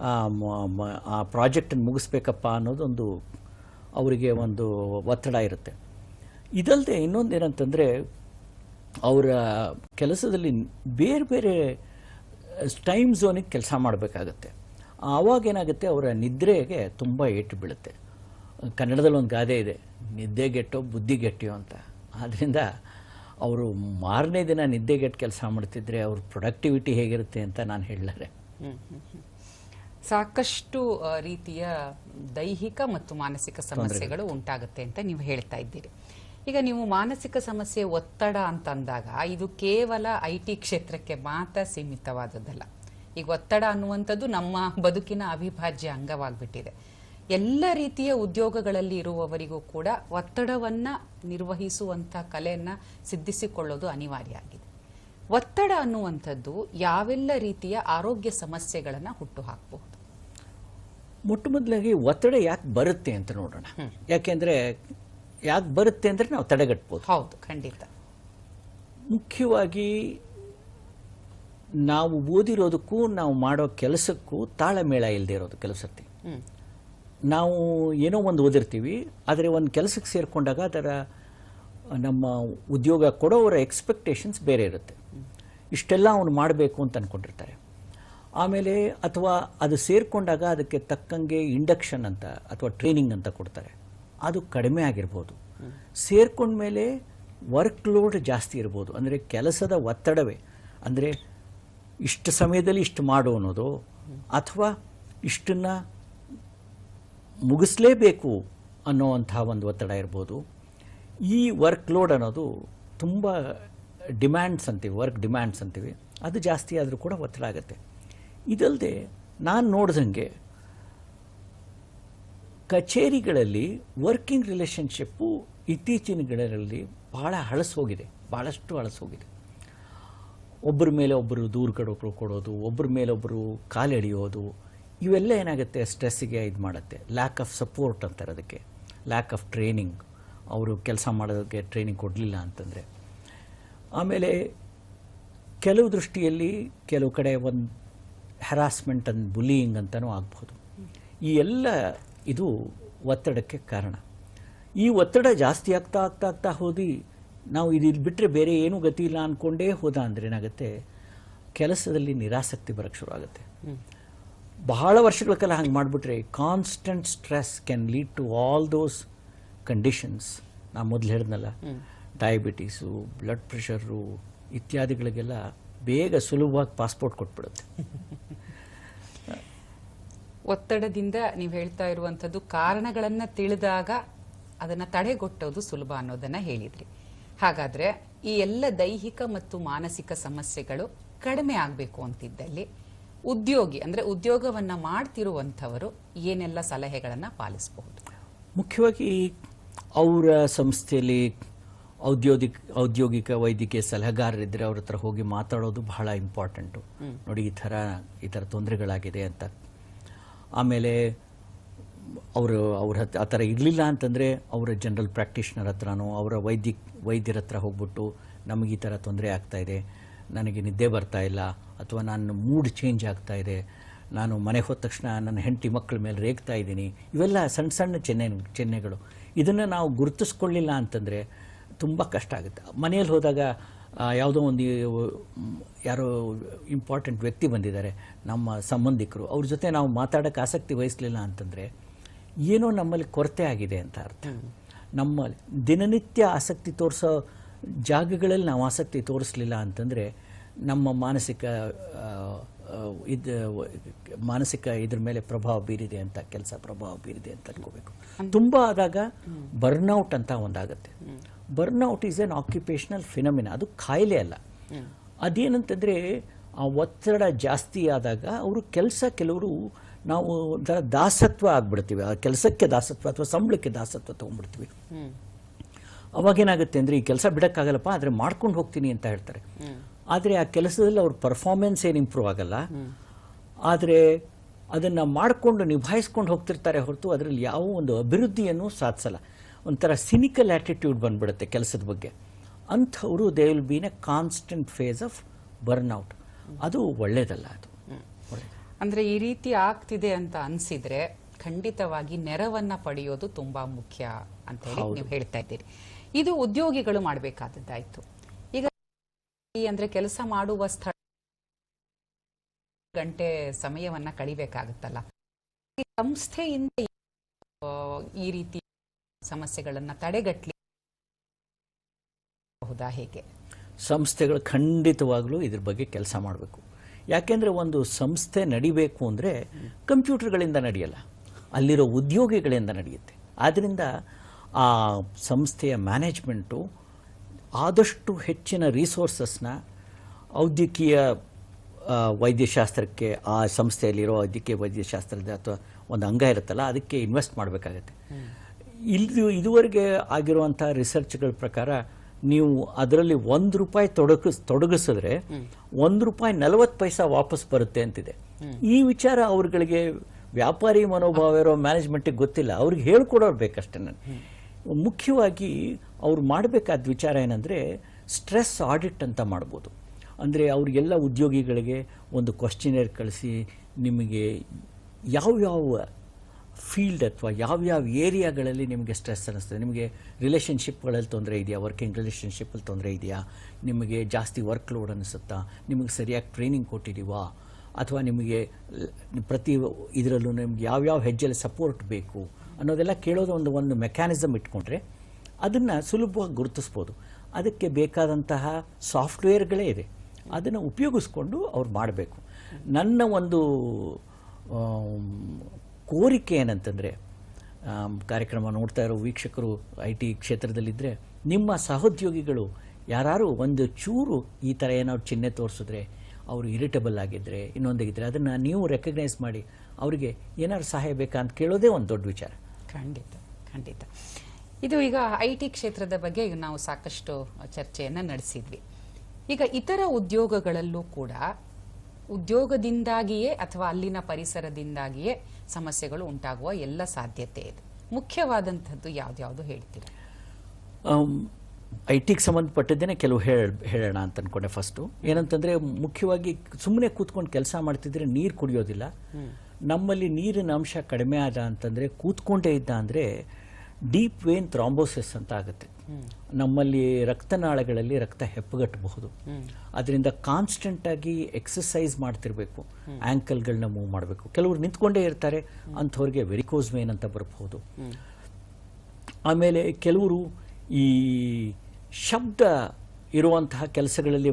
B: ಆ ಪ್ರಾಜೆಕ್ಟನ್ನು ಮುಗಿಸ್ಬೇಕಪ್ಪ ಅನ್ನೋದೊಂದು ಅವರಿಗೆ ಒಂದು ಒತ್ತಡ ಇರುತ್ತೆ. ಇದಲ್ಲದೆ ಇನ್ನೊಂದು ಏನಂತಂದರೆ ಅವರ ಕೆಲಸದಲ್ಲಿ ಬೇರೆ ಬೇರೆ ಟೈಮ್ ಝೋನಿಗೆ ಕೆಲಸ ಮಾಡಬೇಕಾಗತ್ತೆ. ಆವಾಗ ಏನಾಗುತ್ತೆ, ಅವರ ನಿದ್ರೆಗೆ ತುಂಬ ಏಟು ಬೀಳುತ್ತೆ. ಕನ್ನಡದಲ್ಲಿ ಒಂದು ಗಾದೆ ಇದೆ ನಿದ್ದೆಗೆಟ್ಟೋ ಬುದ್ಧಿಗೆಟ್ಟಿಯೋ ಅಂತ. ಆದ್ದರಿಂದ ಅವರು ಮಾರನೇ ದಿನ ನಿದ್ದೆಗೆಟ್ಟು ಕೆಲಸ ಮಾಡ್ತಿದ್ರೆ ಅವ್ರ ಪ್ರೊಡಕ್ಟಿವಿಟಿ ಹೇಗಿರುತ್ತೆ ಅಂತ ನಾನು ಹೇಳಲಾರೆ.
A: ಸಾಕಷ್ಟು ರೀತಿಯ ದೈಹಿಕ ಮತ್ತು ಮಾನಸಿಕ ಸಮಸ್ಯೆಗಳು ಉಂಟಾಗುತ್ತೆ ಅಂತ ನೀವು ಹೇಳ್ತಾ ಇದ್ದೀರಿ. ಈಗ ನೀವು ಮಾನಸಿಕ ಸಮಸ್ಯೆ ಒತ್ತಡ ಅಂತಂದಾಗ ಇದು ಕೇವಲ ಐ ಟಿ ಕ್ಷೇತ್ರಕ್ಕೆ ಮಾತ್ರ ಸೀಮಿತವಾದದ್ದಲ್ಲ. ಈಗ ಒತ್ತಡ ಅನ್ನುವಂಥದ್ದು ನಮ್ಮ ಬದುಕಿನ ಅವಿಭಾಜ್ಯ ಅಂಗವಾಗ್ಬಿಟ್ಟಿದೆ. ಎಲ್ಲ ರೀತಿಯ ಉದ್ಯೋಗಗಳಲ್ಲಿ ಇರುವವರಿಗೂ ಕೂಡ ಒತ್ತಡವನ್ನ ನಿರ್ವಹಿಸುವಂಥ ಕಲೆಯನ್ನ ಸಿದ್ಧಿಸಿಕೊಳ್ಳೋದು ಅನಿವಾರ್ಯ ಆಗಿದೆ. ಒತ್ತಡ ಅನ್ನುವಂಥದ್ದು ಯಾವೆಲ್ಲ ರೀತಿಯ ಆರೋಗ್ಯ ಸಮಸ್ಯೆಗಳನ್ನು ಹುಟ್ಟು ಹಾಕಬಹುದು
B: ಮೊಟ್ಟ ಮೊದಲಾಗಿ ಒತ್ತಡ ಯಾಕೆ ಬರುತ್ತೆ ಅಂತ ನೋಡೋಣ. ಯಾಕೆಂದರೆ ಯಾಕೆ ಬರುತ್ತೆ ಅಂದರೆ ನಾವು ತಡೆಗಟ್ಬೋದು.
A: ಹೌದು ಖಂಡಿತ.
B: ಮುಖ್ಯವಾಗಿ ನಾವು ಓದಿರೋದಕ್ಕೂ ನಾವು ಮಾಡೋ ಕೆಲಸಕ್ಕೂ ತಾಳಮೇಳ ಇಲ್ಲದೆ ಇರೋದು ಕೆಲವು ಸರ್ತಿ. ನಾವು ಏನೋ ಒಂದು ಓದಿರ್ತೀವಿ ಆದರೆ ಒಂದು ಕೆಲಸಕ್ಕೆ ಸೇರಿಕೊಂಡಾಗ ಅದರ ನಮ್ಮ ಉದ್ಯೋಗ ಕೊಡೋವರ ಎಕ್ಸ್ಪೆಕ್ಟೇಷನ್ಸ್ ಬೇರೆ ಇರುತ್ತೆ. ಇಷ್ಟೆಲ್ಲ ಅವನು ಮಾಡಬೇಕು ಅಂತ ಅಂದ್ಕೊಂಡಿರ್ತಾರೆ ಆಮೇಲೆ ಅಥವಾ ಅದು ಸೇರಿಕೊಂಡಾಗ ಅದಕ್ಕೆ ತಕ್ಕಂಗೆ ಇಂಡಕ್ಷನ್ ಅಂತ ಅಥವಾ ಟ್ರೈನಿಂಗ್ ಅಂತ ಕೊಡ್ತಾರೆ. ಅದು ಕಡಿಮೆ ಆಗಿರ್ಬೋದು. ಸೇರ್ಕೊಂಡ್ಮೇಲೆ ವರ್ಕ್ ಲೋಡ್ ಜಾಸ್ತಿ ಇರ್ಬೋದು. ಅಂದರೆ ಕೆಲಸದ ಒತ್ತಡವೇ. ಅಂದರೆ ಇಷ್ಟು ಸಮಯದಲ್ಲಿ ಇಷ್ಟು ಮಾಡು ಅನ್ನೋದು. ಅಥವಾ ಇಷ್ಟನ್ನು ಮುಗಿಸ್ಲೇಬೇಕು ಅನ್ನೋವಂಥ ಒಂದು ಒತ್ತಡ ಇರ್ಬೋದು. ಈ ವರ್ಕ್ ಲೋಡ್ ಅನ್ನೋದು ತುಂಬ ಡಿಮ್ಯಾಂಡ್ಸ್ ಅಂತೀವಿ, ವರ್ಕ್ ಡಿಮ್ಯಾಂಡ್ಸ್ ಅಂತೀವಿ. ಅದು ಜಾಸ್ತಿ ಆದರೂ ಕೂಡ ಒತ್ತಡ ಆಗುತ್ತೆ ಇದಲ್ಲದೆ ನಾನು ನೋಡ್ದಂಗೆ ಕಚೇರಿಗಳಲ್ಲಿ ವರ್ಕಿಂಗ್ ರಿಲೇಷನ್ಶಿಪ್ಪು ಇತ್ತೀಚಿನ ಗಿಡಗಳಲ್ಲಿ ಭಾಳ ಹಳಸೋಗಿದೆ ಭಾಳಷ್ಟು ಹಳಸೋಗಿದೆ ಒಬ್ಬರ ಮೇಲೆ ಒಬ್ಬರು ದೂರ ಕಡೋರು ಕೊಡೋದು ಒಬ್ಬರ ಮೇಲೆ ಒಬ್ಬರು ಕಾಲೆಳೆಯೋದು ಇವೆಲ್ಲ ಏನಾಗುತ್ತೆ, ಸ್ಟ್ರೆಸ್ಸಿಗೆ ಇದು ಮಾಡುತ್ತೆ. ಲ್ಯಾಕ್ ಆಫ್ ಸಪೋರ್ಟ್ ಅಂತಾರೆ ಅದಕ್ಕೆ. ಲ್ಯಾಕ್ ಆಫ್ ಟ್ರೈನಿಂಗ್ ಅವರು ಕೆಲಸ ಮಾಡೋದಕ್ಕೆ ಟ್ರೈನಿಂಗ್ ಕೊಡಲಿಲ್ಲ ಅಂತಂದರೆ. ಆಮೇಲೆ ಕೆಲವು ದೃಷ್ಟಿಯಲ್ಲಿ ಕೆಲವು ಕಡೆ ಒಂದು ಹ್ಯಾರಾಸ್ಮೆಂಟ್ ಅಂಡ್ ಬುಲಿಯಿಂಗ್ ಅಂತಲೂ ಆಗ್ಬೋದು ಈ ಎಲ್ಲ ಇದು ಒತ್ತಡಕ್ಕೆ ಕಾರಣ. ಈ ಒತ್ತಡ ಜಾಸ್ತಿ ಆಗ್ತಾ ಆಗ್ತಾ ಆಗ್ತಾ ಹೋದಿ ನಾವು ಇದು ಬಿಟ್ಟರೆ ಬೇರೆ ಏನೂ ಗತಿ ಇಲ್ಲ ಅಂದ್ಕೊಂಡೇ ಹೋದ ಅಂದರೆ ಏನಾಗುತ್ತೆ? ಕೆಲಸದಲ್ಲಿ ನಿರಾಸಕ್ತಿ ಬರೋಕ್ಕೆ ಶುರು ಆಗುತ್ತೆ. ಬಹಳ ವರ್ಷಗಳ ಕಾಲ ಹಂಗೆ ಮಾಡಿಬಿಟ್ರೆ constant stress can lead to all those conditions ನಾ ಮೊದಲು ಹೇಳಿದ್ನಲ್ಲ. ಡಯಾಬಿಟೀಸು ಬ್ಲಡ್ ಪ್ರೆಷರು ಇತ್ಯಾದಿಗಳಿಗೆಲ್ಲ ಬೇಗ ಸುಲಭವಾಗಿ ಪಾಸ್ಪೋರ್ಟ್ ಕೊಟ್ಬಿಡುತ್ತೆ.
A: ಒತ್ತಡದಿಂದ ನೀವು ಹೇಳ್ತಾ ಇರುವಂಥದ್ದು ಕಾರಣಗಳನ್ನು ತಿಳಿದಾಗ ಅದನ್ನು ತಡೆಗಟ್ಟೋದು ಸುಲಭ ಅನ್ನೋದನ್ನು ಹೇಳಿದ್ರಿ. ಹಾಗಾದರೆ ಈ ಎಲ್ಲ ದೈಹಿಕ ಮತ್ತು ಮಾನಸಿಕ ಸಮಸ್ಯೆಗಳು ಕಡಿಮೆ ಆಗಬೇಕು ಅಂತಿದ್ದಲ್ಲಿ ಉದ್ಯೋಗಿ ಅಂದರೆ ಉದ್ಯೋಗವನ್ನು ಮಾಡ್ತಿರುವಂಥವರು ಏನೆಲ್ಲ ಸಲಹೆಗಳನ್ನು ಪಾಲಿಸಬಹುದು?
B: ಮುಖ್ಯವಾಗಿ ಅವರ ಸಂಸ್ಥೆಯಲ್ಲಿ ಔದ್ಯೋಗಿಕ ಔದ್ಯೋಗಿಕ ವೈದ್ಯಕೀಯ ಸಲಹೆಗಾರರಿದ್ದರೆ ಅವ್ರ ಹತ್ರ ಹೋಗಿ ಮಾತಾಡೋದು ಬಹಳ ಇಂಪಾರ್ಟೆಂಟು ನೋಡಿ, ಈ ಥರ ಈ ಥರ ತೊಂದರೆಗಳಾಗಿದೆ ಅಂತ. ಆಮೇಲೆ ಅವರು, ಅವ್ರ ಹತ್ರ ಆ ಥರ ಇರಲಿಲ್ಲ ಅಂತಂದರೆ ಅವರ ಜನರಲ್ ಪ್ರಾಕ್ಟೀಷ್ನರ್ ಹತ್ರನೋ, ಅವರ ವೈದ್ಯ ವೈದ್ಯರ ಹತ್ರ ಹೋಗ್ಬಿಟ್ಟು ನಮಗೆ ಈ ಥರ ತೊಂದರೆ ಆಗ್ತಾ ಇದೆ, ನನಗೆ ನಿದ್ದೆ ಬರ್ತಾ ಇಲ್ಲ, ಅಥವಾ ನನ್ನ ಮೂಡ್ ಚೇಂಜ್ ಆಗ್ತಾ ಇದೆ, ನಾನು ಮನೆ ಹೋದ ತಕ್ಷಣ ನನ್ನ ಹೆಂಡತಿ ಮಕ್ಕಳ ಮೇಲೆ ರೇಗ್ತಾ ಇದ್ದೀನಿ, ಇವೆಲ್ಲ ಸಣ್ಣ ಸಣ್ಣ ಚೆನ್ನೆ, ಚೆನ್ನೆಗಳು. ಇದನ್ನು ನಾವು ಗುರುತಿಸ್ಕೊಳ್ಳಿಲ್ಲ ಅಂತಂದರೆ ತುಂಬ ಕಷ್ಟ ಆಗುತ್ತೆ. ಮನೆಯಲ್ಲಿ ಹೋದಾಗ ಯಾವುದೋ ಒಂದು ಯಾರೋ ಇಂಪಾರ್ಟೆಂಟ್ ವ್ಯಕ್ತಿ ಬಂದಿದ್ದಾರೆ ನಮ್ಮ ಸಂಬಂಧಿಕರು ಅವ್ರ ಜೊತೆ ನಾವು ಮಾತಾಡೋಕ್ಕೆ ಆಸಕ್ತಿ ವಹಿಸಲಿಲ್ಲ ಅಂತಂದರೆ ಏನೋ ನಮ್ಮಲ್ಲಿ ಕೊರತೆ ಆಗಿದೆ ಅಂತ ಅರ್ಥ. ನಮ್ಮ ದಿನನಿತ್ಯ ಆಸಕ್ತಿ ತೋರಿಸೋ ಜಾಗಗಳಲ್ಲಿ ನಾವು ಆಸಕ್ತಿ ತೋರಿಸಲಿಲ್ಲ ಅಂತಂದರೆ ನಮ್ಮ ಮಾನಸಿಕ ಇದು ಮಾನಸಿಕ ಇದ್ರ ಮೇಲೆ ಪ್ರಭಾವ ಬೀರಿದೆ ಅಂತ ಕೆಲಸ ಪ್ರಭಾವ ಬೀರಿದೆ ಅಂತ ಅನ್ಕೋಬೇಕು. ತುಂಬ ಆದಾಗ ಬರ್ನೌಟ್ ಅಂತ ಒಂದಾಗುತ್ತೆ. Burnout is an occupational phenomena ಅದು ಕಾಯಿಲೆ ಅಲ್ಲ. ಅದೇನಂತಂದರೆ ಆ ಒತ್ತಡ ಜಾಸ್ತಿ ಆದಾಗ ಅವರು ಕೆಲಸ ಕೆಲವರು ನಾವು ಒಂಥರ ದಾಸತ್ವ ಆಗ್ಬಿಡ್ತೀವಿ. ಆ ಕೆಲಸಕ್ಕೆ ದಾಸತ್ವ ಅಥವಾ ಸಂಬಳಕ್ಕೆ ದಾಸತ್ವ ತೊಗೊಂಡ್ಬಿಡ್ತೀವಿ. ಅವಾಗೇನಾಗುತ್ತೆ ಅಂದರೆ ಈ ಕೆಲಸ ಬಿಡೋಕ್ಕಾಗಲ್ಲಪ್ಪ ಆದರೆ ಮಾಡ್ಕೊಂಡು ಹೋಗ್ತೀನಿ ಅಂತ ಹೇಳ್ತಾರೆ. ಆದರೆ ಆ ಕೆಲಸದಲ್ಲಿ ಅವ್ರ ಪರ್ಫಾರ್ಮೆನ್ಸ್ ಏನು ಇಂಪ್ರೂವ್ ಆಗಲ್ಲ. ಆದರೆ ಅದನ್ನು ಮಾಡಿಕೊಂಡು ನಿಭಾಯಿಸ್ಕೊಂಡು ಹೋಗ್ತಿರ್ತಾರೆ ಹೊರತು ಅದರಲ್ಲಿ ಯಾವ ಒಂದು ಅಭಿವೃದ್ಧಿಯನ್ನು ಸಾಧಿಸಲ್ಲ. ಒಂಥರ ಸಿನಿಕಲ್ ಆ್ಯಟಿಟ್ಯೂಡ್ ಬಂದ್ಬಿಡುತ್ತೆ ಕೆಲಸದ ಬಗ್ಗೆ. ಅಂಥವರು they will been a constant phase of burnout ಅದು ಒಳ್ಳೆಯದಲ್ಲ ಅದು.
A: ಅಂದರೆ ಈ ರೀತಿ ಆಗ್ತಿದೆ ಅಂತ ಅನಿಸಿದರೆ ಖಂಡಿತವಾಗಿ ನೆರವನ್ನು ಪಡೆಯೋದು ತುಂಬ ಮುಖ್ಯ ಅಂತ ಹೇಳಿ ನೀವು ಹೇಳ್ತಾ ಇದ್ದೀರಿ. ಇದು ಉದ್ಯೋಗಿಗಳು ಮಾಡಬೇಕಾದದ್ದಾಯಿತು. ಅಂದ್ರೆ ಕೆಲಸ ಮಾಡುವ ಸ್ಥಳ ಗಂಟೆ ಸಮಯವನ್ನ ಕಳಿಬೇಕಾಗುತ್ತಲ್ಲ. ಸಂಸ್ಥೆಯಿಂದ ಈ ರೀತಿ ಸಮಸ್ಯೆಗಳನ್ನ ತಡೆಗಟ್ಟಲಿ ಬಹುದಾ ಹೇಗೆ?
B: ಸಂಸ್ಥೆಗಳು ಖಂಡಿತವಾಗ್ಲೂ ಇದ್ರ ಬಗ್ಗೆ ಕೆಲಸ ಮಾಡಬೇಕು. ಯಾಕೆಂದ್ರೆ ಒಂದು ಸಂಸ್ಥೆ ನಡಿಬೇಕು ಅಂದ್ರೆ ಕಂಪ್ಯೂಟರ್ಗಳಿಂದ ನಡೆಯಲ್ಲ, ಅಲ್ಲಿರೋ ಉದ್ಯೋಗಿಗಳಿಂದ ನಡೆಯುತ್ತೆ. ಆದ್ದರಿಂದ ಆ ಸಂಸ್ಥೆಯ ಮ್ಯಾನೇಜ್ಮೆಂಟು ಆದಷ್ಟು ಹೆಚ್ಚಿನ ರಿಸೋರ್ಸಸ್ನ ಔದ್ಯಕೀಯ ವೈದ್ಯಶಾಸ್ತ್ರಕ್ಕೆ, ಆ ಸಂಸ್ಥೆಯಲ್ಲಿರೋ ವೈದ್ಯಕೀಯ ವೈದ್ಯಶಾಸ್ತ್ರದ ಅಥವಾ ಒಂದು ಅಂಗ ಇರುತ್ತಲ್ಲ, ಅದಕ್ಕೆ ಇನ್ವೆಸ್ಟ್ ಮಾಡಬೇಕಾಗತ್ತೆ. ಇಲ್ಲಿ ಇದುವರೆಗೆ ಆಗಿರುವಂಥ ರಿಸರ್ಚ್ಗಳ ಪ್ರಕಾರ ನೀವು ಅದರಲ್ಲಿ ಒಂದು ರೂಪಾಯಿ ತೊಡಗಿಸ್ ತೊಡಗಿಸಿದ್ರೆ ಒಂದು ರೂಪಾಯಿ ನಲವತ್ತು ಪೈಸಾ ವಾಪಸ್ ಬರುತ್ತೆ ಅಂತಿದೆ. ಈ ವಿಚಾರ ಅವ್ರುಗಳಿಗೆ ವ್ಯಾಪಾರಿ ಮನೋಭಾವ ಇರೋ ಮ್ಯಾನೇಜ್ಮೆಂಟಿಗೆ ಗೊತ್ತಿಲ್ಲ. ಅವ್ರಿಗೆ ಹೇಳ್ಕೊಡೋರು ಬೇಕಷ್ಟೇ ನಾನು. ಮುಖ್ಯವಾಗಿ ಅವ್ರು ಮಾಡಬೇಕಾದ ವಿಚಾರ ಏನಂದರೆ ಸ್ಟ್ರೆಸ್ ಆಡಿಟ್ ಅಂತ ಮಾಡ್ಬೋದು. ಅಂದರೆ ಅವ್ರಿಗೆಲ್ಲ ಉದ್ಯೋಗಿಗಳಿಗೆ ಒಂದು ಕ್ವೆಶ್ಚನರ್ ಕಳಿಸಿ ನಿಮಗೆ ಯಾವ್ಯಾವ ಫೀಲ್ಡ್ ಅಥವಾ ಯಾವ್ಯಾವ ಏರಿಯಾಗಳಲ್ಲಿ ನಿಮಗೆ ಸ್ಟ್ರೆಸ್ ಅನ್ನಿಸ್ತದೆ. ನಿಮಗೆ ರಿಲೇಷನ್ಶಿಪ್ಗಳಲ್ಲಿ ತೊಂದರೆ ಇದೆಯಾ? ವರ್ಕಿಂಗ್ ರಿಲೇಷನ್ಶಿಪ್ಪಲ್ಲಿ ತೊಂದರೆ ಇದೆಯಾ? ನಿಮಗೆ ಜಾಸ್ತಿ ವರ್ಕ್ ಲೋಡ್ ಅನಿಸುತ್ತಾ ನಿಮಗೆ ಸರಿಯಾಗಿ ಟ್ರೈನಿಂಗ್ ಕೊಟ್ಟಿದ್ದೀವಾ ಅಥವಾ ನಿಮಗೆ ಪ್ರತಿ ಇದರಲ್ಲೂ ನಿಮ್ಗೆ ಯಾವ್ಯಾವ ಹೆಜ್ಜೆಯಲ್ಲಿ ಸಪೋರ್ಟ್ ಬೇಕು? ಅನ್ನೋದೆಲ್ಲ ಕೇಳೋದು ಒಂದು ಒಂದು ಮೆಕ್ಯಾನಿಸಮ್ ಇಟ್ಕೊಂಡ್ರೆ ಅದನ್ನು ಸುಲಭವಾಗಿ ಗುರುತಿಸ್ಬೋದು. ಅದಕ್ಕೆ ಬೇಕಾದಂತಹ ಸಾಫ್ಟ್ವೇರ್ಗಳೇ ಇದೆ. ಅದನ್ನು ಉಪಯೋಗಿಸ್ಕೊಂಡು ಅವ್ರು ಮಾಡಬೇಕು. ನನ್ನ ಒಂದು ಕೋರಿಕೆ ಏನಂತಂದರೆ ಕಾರ್ಯಕ್ರಮ ನೋಡ್ತಾ ಇರೋ ವೀಕ್ಷಕರು ಐ ಟಿ ಕ್ಷೇತ್ರದಲ್ಲಿದ್ದರೆ ನಿಮ್ಮ ಸಹೋದ್ಯೋಗಿಗಳು ಯಾರು ಒಂದು ಚೂರು ಈ ಥರ ಏನಾದ್ರು ಚಿಹ್ನೆ ತೋರಿಸಿದ್ರೆ, ಅವರು ಇರಿಟಬಲ್ ಆಗಿದ್ದರೆ ಇನ್ನೊಂದಾಗಿದ್ದರೆ ಅದನ್ನು ನೀವು ರೆಕಗ್ನೈಸ್ ಮಾಡಿ, ಅವರಿಗೆ ಏನಾದ್ರು ಸಹಾಯ ಬೇಕಾ ಅಂತ ಕೇಳೋದೇ ಒಂದು ದೊಡ್ಡ ವಿಚಾರ.
A: ಖಂಡಿತ ಖಂಡಿತ. ಇದು ಈಗ ಐ ಟಿ ಕ್ಷೇತ್ರದ ಬಗ್ಗೆ ನಾವು ಸಾಕಷ್ಟು ಚರ್ಚೆಯನ್ನು ನಡೆಸಿದ್ವಿ. ಈಗ ಇತರ ಉದ್ಯೋಗಗಳಲ್ಲೂ ಕೂಡ ಉದ್ಯೋಗದಿಂದಾಗಿಯೇ ಅಥವಾ ಅಲ್ಲಿನ ಪರಿಸರದಿಂದಾಗಿಯೇ ಸಮಸ್ಯೆಗಳು ಉಂಟಾಗುವ ಎಲ್ಲ ಸಾಧ್ಯತೆ ಇದೆ. ಮುಖ್ಯವಾದಂಥದ್ದು ಯಾವ್ದ್ಯಾವುದು ಹೇಳ್ತೀರಾ?
B: ಐ ಟಿಗೆ ಸಂಬಂಧಪಟ್ಟಿದ್ದೇನೆ ಕೆಲವು ಹೇಳ ಹೇಳೋಣ ಅಂತ ಅಂದ್ಕೊಂಡೆ ಫಸ್ಟು ಏನಂತಂದರೆ ಮುಖ್ಯವಾಗಿ ಸುಮ್ಮನೆ ಕೂತ್ಕೊಂಡು ಕೆಲಸ ಮಾಡ್ತಿದ್ರೆ ನೀರು ಕುಡಿಯೋದಿಲ್ಲ. ನಮ್ಮಲ್ಲಿ ನೀರಿನ ಅಂಶ ಕಡಿಮೆ ಆದ ಅಂತಂದರೆ ಕೂತ್ಕೊಂಡೇ ಇದ್ದ ಅಂದರೆ ಡೀಪ್ ವೇನ್ ಥ್ರಾಂಬೋಸಿಸ್ ಅಂತ ಆಗುತ್ತೆ. ನಮ್ಮಲ್ಲಿ ರಕ್ತನಾಳಗಳಲ್ಲಿ ರಕ್ತ ಹೆಪ್ಪುಗಟ್ಟಬಹುದು. ಅದರಿಂದ ಕಾನ್ಸ್ಟೆಂಟಾಗಿ ಎಕ್ಸಸೈಸ್ ಮಾಡ್ತಿರ್ಬೇಕು. ಆ್ಯಂಕಲ್ಗಳನ್ನ ಮೂವ್ ಮಾಡಬೇಕು. ಕೆಲವರು ನಿಂತ್ಕೊಂಡೇ ಇರ್ತಾರೆ ಅಂಥವ್ರಿಗೆ ವೆರಿಕೋಸ್ ವೇನ್ ಅಂತ ಬರಬಹುದು. ಆಮೇಲೆ ಕೆಲವರು ಈ ಶಬ್ದ ಇರುವಂತಹ ಕೆಲಸಗಳಲ್ಲಿ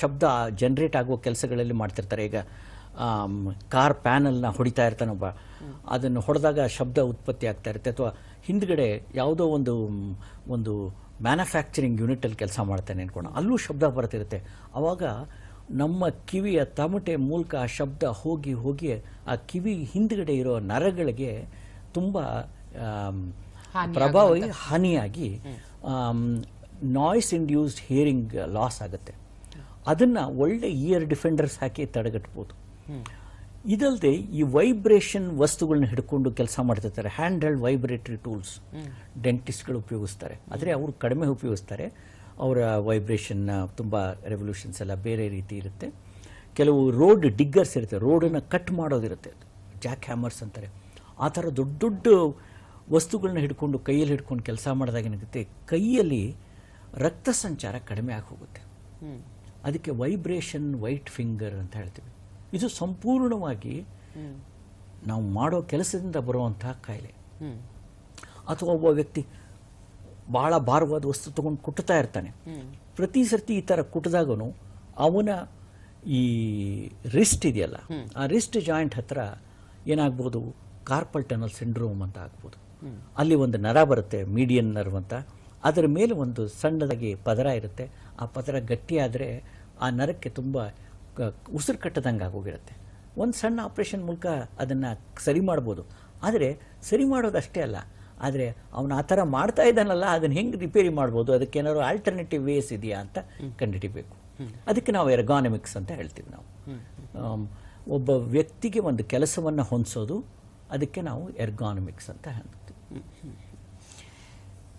B: ಶಬ್ದ ಜನ್ರೇಟ್ ಆಗುವ ಕೆಲಸಗಳಲ್ಲಿ ಮಾಡ್ತಿರ್ತಾರೆ. ಈಗ ಕಾರ್ ಪ್ಯಾನಲ್ನ ಹೊಡಿತಾ ಇರ್ತಾನೆ ಒಬ್ಬ. ಅದನ್ನು ಹೊಡೆದಾಗ ಶಬ್ದ ಉತ್ಪತ್ತಿ ಆಗ್ತಾ ಇರುತ್ತೆ. ಅಥವಾ ಹಿಂದ್ಗಡೆ ಯಾವುದೋ ಒಂದು ಒಂದು ಮ್ಯಾನುಫ್ಯಾಕ್ಚರಿಂಗ್ ಯೂನಿಟಲ್ಲಿ ಕೆಲಸ ಮಾಡ್ತಾನೆ ಅಂದ್ಕೊಂಡು ಅಲ್ಲೂ ಶಬ್ದ ಬರ್ತಿರುತ್ತೆ. ಆವಾಗ ನಮ್ಮ ಕಿವಿಯ ತಮಟೆ ಮೂಲಕ ಆ ಶಬ್ದ ಹೋಗಿ ಹೋಗಿ ಆ ಕಿವಿ ಹಿಂದ್ಗಡೆ ಇರೋ ನರಗಳಿಗೆ ತುಂಬ ಪ್ರಭಾವಿ ಪ್ರಭಾವ ಹಾನಿಯಾಗಿ ನಾಯ್ಸ್ ಇಂಡ್ಯೂಸ್ಡ್ ಹಿಯರಿಂಗ್ ಲಾಸ್ ಆಗುತ್ತೆ. ಅದನ್ನು ಒಳ್ಳೆ ಇಯರ್ ಡಿಫೆಂಡರ್ಸ್ ಹಾಕಿ ತಡೆಗಟ್ಬೋದು. ಇದಲ್ಲದೆ ಈ ವೈಬ್ರೇಷನ್ ವಸ್ತುಗಳನ್ನ ಹಿಡ್ಕೊಂಡು ಕೆಲಸ ಮಾಡ್ತಿರ್ತಾರೆ. ಹ್ಯಾಂಡ್ ಹೆಲ್ಡ್ ವೈಬ್ರೇಟರಿ ಟೂಲ್ಸ್ ಡೆಂಟಿಸ್ಟ್ಗಳು ಉಪಯೋಗಿಸ್ತಾರೆ. ಆದರೆ ಅವರು ಕಡಿಮೆ ಉಪಯೋಗಿಸ್ತಾರೆ. ಅವರ ವೈಬ್ರೇಷನ್ ತುಂಬ ರೆವಲ್ಯೂಷನ್ಸ್ ಎಲ್ಲ ಬೇರೆ ರೀತಿ ಇರುತ್ತೆ. ಕೆಲವು ರೋಡ್ ಡಿಗ್ಗರ್ಸ್ ಇರುತ್ತೆ. ರೋಡನ್ನು ಕಟ್ ಮಾಡೋದಿರುತ್ತೆ. ಜಾಕ್ ಹ್ಯಾಮರ್ಸ್ ಅಂತಾರೆ. ಆ ಥರ ದೊಡ್ಡ ದೊಡ್ಡ ವಸ್ತುಗಳನ್ನ ಹಿಡ್ಕೊಂಡು ಕೈಯಲ್ಲಿ ಹಿಡ್ಕೊಂಡು ಕೆಲಸ ಮಾಡಿದಾಗ ಏನಾಗುತ್ತೆ? ಕೈಯಲ್ಲಿ ರಕ್ತ ಸಂಚಾರ ಕಡಿಮೆ ಆಗಿ ಹೋಗುತ್ತೆ. ಅದಕ್ಕೆ ವೈಬ್ರೇಷನ್ ವೈಟ್ ಫಿಂಗರ್ ಅಂತ ಹೇಳ್ತೀವಿ. ಇದು ಸಂಪೂರ್ಣವಾಗಿ ನಾವು ಮಾಡೋ ಕೆಲಸದಿಂದ ಬರುವಂತಹ ಕಾಯಿಲೆ. ಅಥವಾ ಒಬ್ಬ ವ್ಯಕ್ತಿ ಬಹಳ ಭಾರವಾದ ವಸ್ತು ತಗೊಂಡು ಕುಟ್ಟುತ್ತಾ ಇರ್ತಾನೆ. ಪ್ರತಿ ಸರ್ತಿ ಈ ಥರ ಕುಟ್ಟಿದಾಗನು ಅವನ ಈ ರಿಸ್ಟ್ ಇದೆಯಲ್ಲ ಆ ರಿಸ್ಟ್ ಜಾಯಿಂಟ್ ಹತ್ರ ಏನಾಗ್ಬೋದು? ಕಾರ್ಪಲ್ ಟನಲ್ ಸಿಂಡ್ರೋಮ್ ಅಂತ ಆಗ್ಬೋದು. ಅಲ್ಲಿ ಒಂದು ನರ ಬರುತ್ತೆ ಮೀಡಿಯನ್ ನರ್ವ್ ಅಂತ. ಅದರ ಮೇಲೆ ಒಂದು ಸಣ್ಣದಾಗಿ ಪದರ ಇರುತ್ತೆ. ಆ ಪದರ ಗಟ್ಟಿಯಾದರೆ ಆ ನರಕ್ಕೆ ತುಂಬ ಉಸಿರು ಕಟ್ಟದಂಗೆ ಆಗೋಗಿರುತ್ತೆ. ಒಂದು ಸಣ್ಣ ಆಪ್ರೇಷನ್ ಮೂಲಕ ಅದನ್ನು ಸರಿ ಮಾಡ್ಬೋದು. ಆದರೆ ಸರಿ ಮಾಡೋದಷ್ಟೇ ಅಲ್ಲ. ಆದರೆ ಅವನು ಆ ಥರ ಮಾಡ್ತಾ ಇದ್ದಾನಲ್ಲ ಅದನ್ನು ಹೆಂಗೆ ರಿಪೇರಿ ಮಾಡ್ಬೋದು? ಅದಕ್ಕೆ ಏನಾದ್ರು ಆಲ್ಟರ್ನೇಟಿವ್ ವೇಸ್ ಇದೆಯಾ ಅಂತ ಕಂಡುಹಿಡಿಬೇಕು. ಅದಕ್ಕೆ ನಾವು ಎರ್ಗಾನಮಿಕ್ಸ್ ಅಂತ ಹೇಳ್ತೀವಿ ನಾವು. ಒಬ್ಬ ವ್ಯಕ್ತಿಗೆ ಒಂದು ಕೆಲಸವನ್ನು ಹೊಂದಿಸೋದು ಅದಕ್ಕೆ ನಾವು ಎರ್ಗಾನಮಿಕ್ಸ್ ಅಂತ ಹೇಳ್ತೀವಿ.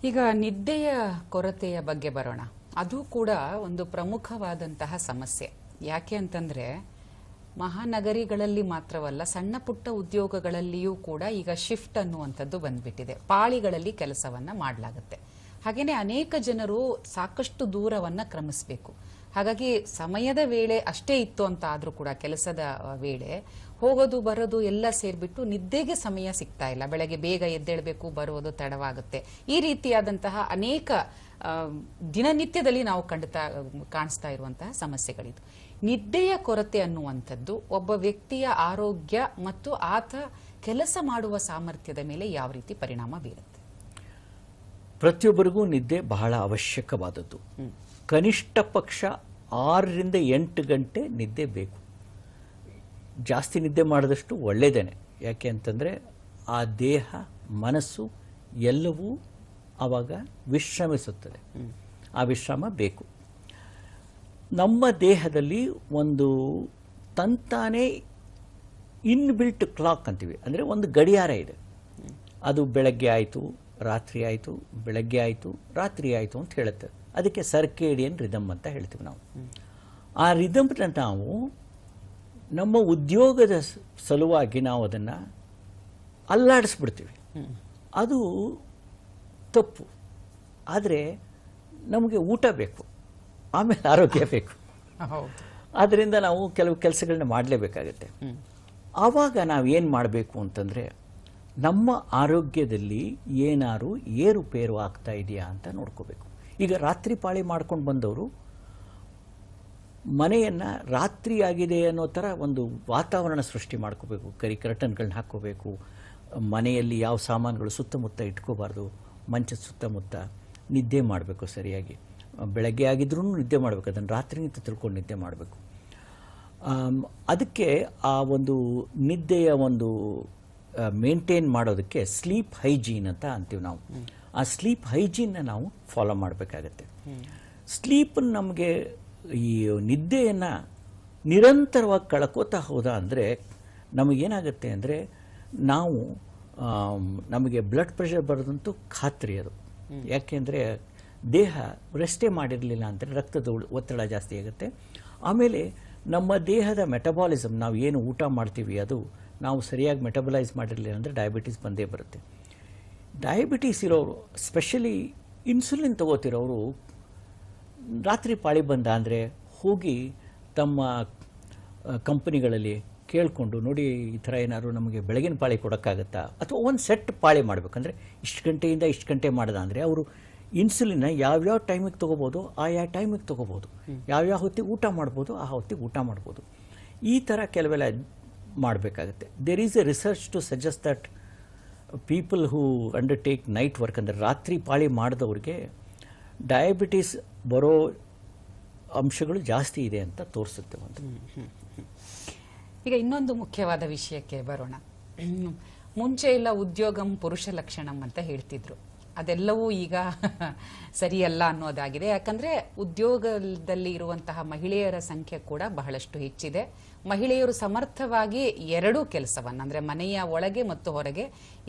A: ಈಗ ನಿದ್ದೆಯ ಕೊರತೆಯ ಬಗ್ಗೆ ಬರೋಣ. ಅದು ಕೂಡ ಒಂದು ಪ್ರಮುಖವಾದಂತಹ ಸಮಸ್ಯೆ. ಯಾಕೆ ಅಂತಂದ್ರೆ ಮಹಾನಗರಿಗಳಲ್ಲಿ ಮಾತ್ರವಲ್ಲ ಸಣ್ಣ ಪುಟ್ಟ ಉದ್ಯೋಗಗಳಲ್ಲಿಯೂ ಕೂಡ ಈಗ ಶಿಫ್ಟ್ ಅನ್ನುವಂಥದ್ದು ಬಂದ್ಬಿಟ್ಟಿದೆ. ಪಾಳಿಗಳಲ್ಲಿ ಕೆಲಸವನ್ನ ಮಾಡಲಾಗುತ್ತೆ. ಹಾಗೆಯೇ ಅನೇಕ ಜನರು ಸಾಕಷ್ಟು ದೂರವನ್ನ ಕ್ರಮಿಸಬೇಕು. ಹಾಗಾಗಿ ಸಮಯದ ವೇಳೆ ಅಷ್ಟೇ ಇತ್ತು ಅಂತ ಆದರೂ ಕೂಡ ಕೆಲಸದ ವೇಳೆ ಹೋಗೋದು, ಬರೋದು ಎಲ್ಲ ಸೇರಿಬಿಟ್ಟು ನಿದ್ದೆಗೆ ಸಮಯ ಸಿಗ್ತಾ ಇಲ್ಲ. ಬೆಳಗ್ಗೆ ಬೇಗ ಎದ್ದೇಳಬೇಕು ಬರುವುದು ತಡವಾಗುತ್ತೆ. ಈ ರೀತಿಯಾದಂತಹ ಅನೇಕ ದಿನನಿತ್ಯದಲ್ಲಿ ನಾವು ಕಂಡುತ್ತಾ ಕಾಣಿಸ್ತಾ ಇರುವಂತಹ ಸಮಸ್ಯೆಗಳಿದು. ನಿದ್ದೆಯ ಕೊರತೆ ಅನ್ನುವಂಥದ್ದು ಒಬ್ಬ ವ್ಯಕ್ತಿಯ ಆರೋಗ್ಯ ಮತ್ತು ಆತ ಕೆಲಸ ಮಾಡುವ ಸಾಮರ್ಥ್ಯದ ಮೇಲೆ ಯಾವ ರೀತಿ ಪರಿಣಾಮ ಬೀರುತ್ತೆ?
B: ಪ್ರತಿಯೊಬ್ಬರಿಗೂ ನಿದ್ದೆ ಬಹಳ ಅವಶ್ಯಕವಾದದ್ದು. ಕನಿಷ್ಠ ಪಕ್ಷ ಆರರಿಂದ ಎಂಟು ಗಂಟೆ ನಿದ್ದೆ ಬೇಕು. ಜಾಸ್ತಿ ನಿದ್ದೆ ಮಾಡಿದಷ್ಟು ಒಳ್ಳೆಯದೇನೆ ಯಾಕೆ ಅಂತಂದರೆ ಆ ದೇಹ ಮನಸ್ಸು ಎಲ್ಲವೂ ಆವಾಗ ವಿಶ್ರಮಿಸುತ್ತದೆ. ಆ ವಿಶ್ರಾಮ ಬೇಕು. ನಮ್ಮ ದೇಹದಲ್ಲಿ ಒಂದು ತಂತಾನೇ ಇನ್ಬಿಲ್ಟ್ ಕ್ಲಾಕ್ ಅಂತೀವಿ. ಅಂದರೆ ಒಂದು ಗಡಿಯಾರ ಇದೆ. ಅದು ಬೆಳಗ್ಗೆ ಆಯಿತು, ರಾತ್ರಿ ಆಯಿತು, ಬೆಳಗ್ಗೆ ಆಯಿತು, ರಾತ್ರಿ ಆಯಿತು ಅಂತ ಹೇಳುತ್ತೆ. ಅದಕ್ಕೆ ಸರ್ಕೇಡಿಯನ್ ರಿದಮ್ ಅಂತ ಹೇಳ್ತೀವಿ ನಾವು. ಆ ರಿದಮ್ನ ನಾವು ನಮ್ಮ ಉದ್ಯೋಗದ ಸಲುವಾಗಿ ನಾವು ಅದನ್ನು ಅಲ್ಲಾಡಿಸ್ಬಿಡ್ತೀವಿ. ಅದು ತಪ್ಪು. ಆದರೆ ನಮಗೆ ಊಟ ಬೇಕು. ಆಮೇಲೆ ಆರೋಗ್ಯ ಬೇಕು. ಆದ್ದರಿಂದ ನಾವು ಕೆಲವು ಕೆಲಸಗಳನ್ನ ಮಾಡಲೇಬೇಕಾಗತ್ತೆ. ಆವಾಗ ನಾವು ಏನು ಮಾಡಬೇಕು ಅಂತಂದರೆ ನಮ್ಮ ಆರೋಗ್ಯದಲ್ಲಿ ಏನಾರು ಏರುಪೇರು ಆಗ್ತಾ ಇದೆಯಾ ಅಂತ ನೋಡ್ಕೋಬೇಕು. ಈಗ ರಾತ್ರಿ ಪಾಳಿ ಮಾಡ್ಕೊಂಡು ಬಂದವರು ಮನೆಯನ್ನು ರಾತ್ರಿ ಆಗಿದೆ ಅನ್ನೋ ಥರ ಒಂದು ವಾತಾವರಣ ಸೃಷ್ಟಿ ಮಾಡ್ಕೋಬೇಕು. ಕರಿ ಕರ್ಟನ್ಗಳನ್ನ ಹಾಕ್ಕೋಬೇಕು. ಮನೆಯಲ್ಲಿ ಯಾವ ಸಾಮಾನುಗಳು ಸುತ್ತಮುತ್ತ ಇಟ್ಕೋಬಾರ್ದು ಮಂಚದ ಸುತ್ತಮುತ್ತ ನಿದ್ದೆ ಮಾಡಬೇಕು ಸರಿಯಾಗಿ. ಬೆಳಗ್ಗೆ ಆಗಿದ್ರೂ ನಿದ್ದೆ ಮಾಡಬೇಕು, ಅದನ್ನು ರಾತ್ರಿ ನಿಂತ ತಿಳ್ಕೊಂಡು ನಿದ್ದೆ ಮಾಡಬೇಕು. ಅದಕ್ಕೆ ಆ ಒಂದು ನಿದ್ದೆಯ ಒಂದು ಮೇಂಟೈನ್ ಮಾಡೋದಕ್ಕೆ ಸ್ಲೀಪ್ ಹೈಜೀನ್ ಅಂತ ಅಂತೀವಿ ನಾವು. ಆ ಸ್ಲೀಪ್ ಹೈಜೀನ್ನ ನಾವು ಫಾಲೋ ಮಾಡಬೇಕಾಗತ್ತೆ. ಸ್ಲೀಪ್ ನಮಗೆ ಈ ನಿದ್ದೆಯನ್ನು ನಿರಂತರವಾಗಿ ಕಳ್ಕೋತಾ ಹೋದ ಅಂದರೆ ನಮಗೇನಾಗುತ್ತೆ ಅಂದರೆ ನಾವು ನಮಗೆ ಬ್ಲಡ್ ಪ್ರೆಷರ್ ಬರೋದಂತೂ ಖಾತ್ರಿ ಅದು. ಯಾಕೆಂದರೆ ದೇಹ ರೆಸ್ಟೇ ಮಾಡಿರಲಿಲ್ಲ ಅಂದರೆ ರಕ್ತದ ಒತ್ತಡ ಜಾಸ್ತಿ ಆಗುತ್ತೆ. ಆಮೇಲೆ ನಮ್ಮ ದೇಹದ ಮೆಟಬಾಲಿಸಮ್ ನಾವು ಏನು ಊಟ ಮಾಡ್ತೀವಿ ಅದು ನಾವು ಸರಿಯಾಗಿ ಮೆಟಬಲೈಸ್ ಮಾಡಿರಲಿಲ್ಲ ಅಂದರೆ ಡಯಾಬಿಟೀಸ್ ಬಂದೇ ಬರುತ್ತೆ. ಡಯಾಬಿಟೀಸ್ ಇರೋರು ಸ್ಪೆಷಲಿ ಇನ್ಸುಲಿನ್ ತಗೋತಿರೋರು ರಾತ್ರಿ ಪಾಳಿ ಬಂದ ಅಂದರೆ ಹೋಗಿ ತಮ್ಮ ಕಂಪನಿಗಳಲ್ಲಿ ಕೇಳಿಕೊಂಡು ನೋಡಿ ಈ ಥರ ಏನಾದ್ರು ನಮಗೆ ಬೆಳಗಿನ ಪಾಳಿ ಕೊಡೋಕ್ಕಾಗತ್ತಾ? ಅಥವಾ ಒಂದು ಸೆಟ್ ಪಾಳಿ ಮಾಡಬೇಕಂದ್ರೆ ಇಷ್ಟು ಗಂಟೆಯಿಂದ ಇಷ್ಟು ಗಂಟೆ ಮಾಡ್ದ ಅಂದರೆ ಅವರು ಇನ್ಸುಲಿನ್ನ ಯಾವ್ಯಾವ ಟೈಮಿಗೆ ತೊಗೋಬೋದು ಆ ಯಾವ ಟೈಮಿಗೆ ತೊಗೋಬೋದು. ಯಾವ್ಯಾವ ಹೊತ್ತಿಗೆ ಊಟ ಮಾಡ್ಬೋದು ಆ ಹೊತ್ತಿಗೆ ಊಟ ಮಾಡ್ಬೋದು. ಈ ಥರ ಕೆಲವೆಲ್ಲ ಮಾಡಬೇಕಾಗುತ್ತೆ. There is a research to suggest that people who undertake night work ಅಂದರೆ ರಾತ್ರಿ ಪಾಳಿ ಮಾಡಿದವ್ರಿಗೆ ಡಯಾಬಿಟೀಸ್ ಬರೋ ಅಂಶಗಳು ಜಾಸ್ತಿ ಇದೆ ಅಂತ ತೋರಿಸುತ್ತೆ ಒಂದು.
A: ಈಗ ಇನ್ನೊಂದು ಮುಖ್ಯವಾದ ವಿಷಯಕ್ಕೆ ಬರೋಣ. ಮುಂಚೆ ಎಲ್ಲ ಉದ್ಯೋಗಂ ಪುರುಷ ಲಕ್ಷಣಂ ಅಂತ ಹೇಳ್ತಿದ್ರು. ಅದೆಲ್ಲವೂ ಈಗ ಸರಿಯಲ್ಲ ಅನ್ನೋದಾಗಿದೆ. ಯಾಕಂದ್ರೆ ಉದ್ಯೋಗದಲ್ಲಿ ಇರುವಂತಹ ಮಹಿಳೆಯರ ಸಂಖ್ಯೆ ಕೂಡ ಬಹಳಷ್ಟು ಹೆಚ್ಚಿದೆ. ಮಹಿಳೆಯರು ಸಮರ್ಥವಾಗಿ ಎರಡೂ ಕೆಲಸವನ್ನು, ಅಂದ್ರೆ ಮನೆಯ ಒಳಗೆ ಮತ್ತು ಹೊರಗೆ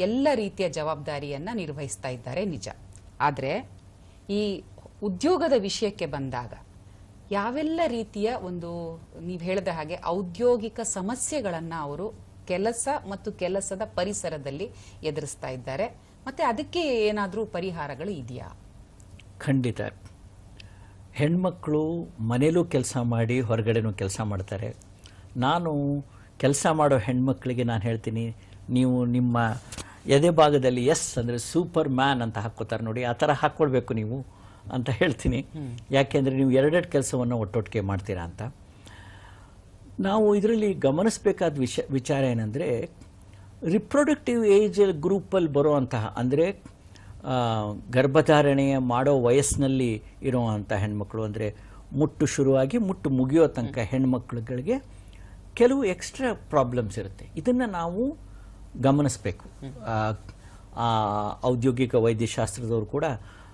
A: ಎಲ್ಲ ರೀತಿಯ ಜವಾಬ್ದಾರಿಯನ್ನ ನಿರ್ವಹಿಸ್ತಾ ಇದ್ದಾರೆ ನಿಜ. ಆದರೆ ಈ ಉದ್ಯೋಗದ ವಿಷಯಕ್ಕೆ ಬಂದಾಗ ಯಾವೆಲ್ಲ ರೀತಿಯ ಒಂದು ನೀವು ಹೇಳಿದ ಹಾಗೆ ಔದ್ಯೋಗಿಕ ಸಮಸ್ಯೆಗಳನ್ನು ಅವರು ಕೆಲಸ ಮತ್ತು ಕೆಲಸದ ಪರಿಸರದಲ್ಲಿ ಎದುರಿಸ್ತಾ ಇದ್ದಾರೆ. ಮತ್ತೆ ಅದಕ್ಕೆ ಏನಾದರೂ ಪರಿಹಾರಗಳು ಇದೆಯಾ?
B: ಖಂಡಿತ. ಹೆಣ್ಮಕ್ಕಳು ಮನೇಲೂ ಕೆಲಸ ಮಾಡಿ ಹೊರಗಡೆನೂ ಕೆಲಸ ಮಾಡ್ತಾರೆ. ನಾನು ಕೆಲಸ ಮಾಡೋ ಹೆಣ್ಮಕ್ಳಿಗೆ ನಾನು ಹೇಳ್ತೀನಿ ನೀವು ನಿಮ್ಮ ಎದೆ ಭಾಗದಲ್ಲಿ ಎಸ್ ಅಂದರೆ ಸೂಪರ್ ಮ್ಯಾನ್ ಅಂತ ಹಾಕ್ಕೋತಾರೆ ನೋಡಿ ಆ ಥರ ಹಾಕ್ಕೊಳ್ಬೇಕು ನೀವು ಅಂತ ಹೇಳ್ತೀನಿ. ಯಾಕೆಂದರೆ ನೀವು ಎರಡೆರಡು ಕೆಲಸವನ್ನು ಒಟ್ಟೊಟ್ಟಿಗೆ ಮಾಡ್ತೀರಾ ಅಂತ. ನಾವು ಇದರಲ್ಲಿ ಗಮನಿಸಬೇಕಾದ ವಿಷ ವಿಚಾರ ಏನಂದರೆ ರಿಪ್ರೊಡಕ್ಟಿವ್ ಏಜ್ ಗ್ರೂಪಲ್ಲಿ ಬರುವಂತಹ ಅಂದರೆ ಗರ್ಭಧಾರಣೆಯ ಮಾಡೋ ವಯಸ್ಸಿನಲ್ಲಿ ಇರುವಂಥ ಹೆಣ್ಮಕ್ಳು ಅಂದರೆ ಮುಟ್ಟು ಶುರುವಾಗಿ ಮುಟ್ಟು ಮುಗಿಯೋ ತನಕ ಹೆಣ್ಮಕ್ಳುಗಳಿಗೆ ಕೆಲವು ಎಕ್ಸ್ಟ್ರಾ ಪ್ರಾಬ್ಲಮ್ಸ್ ಇರುತ್ತೆ. ಇದನ್ನು ನಾವು ಗಮನಿಸಬೇಕು. ಆ ಔದ್ಯೋಗಿಕ ವೈದ್ಯಶಾಸ್ತ್ರದವರು ಕೂಡ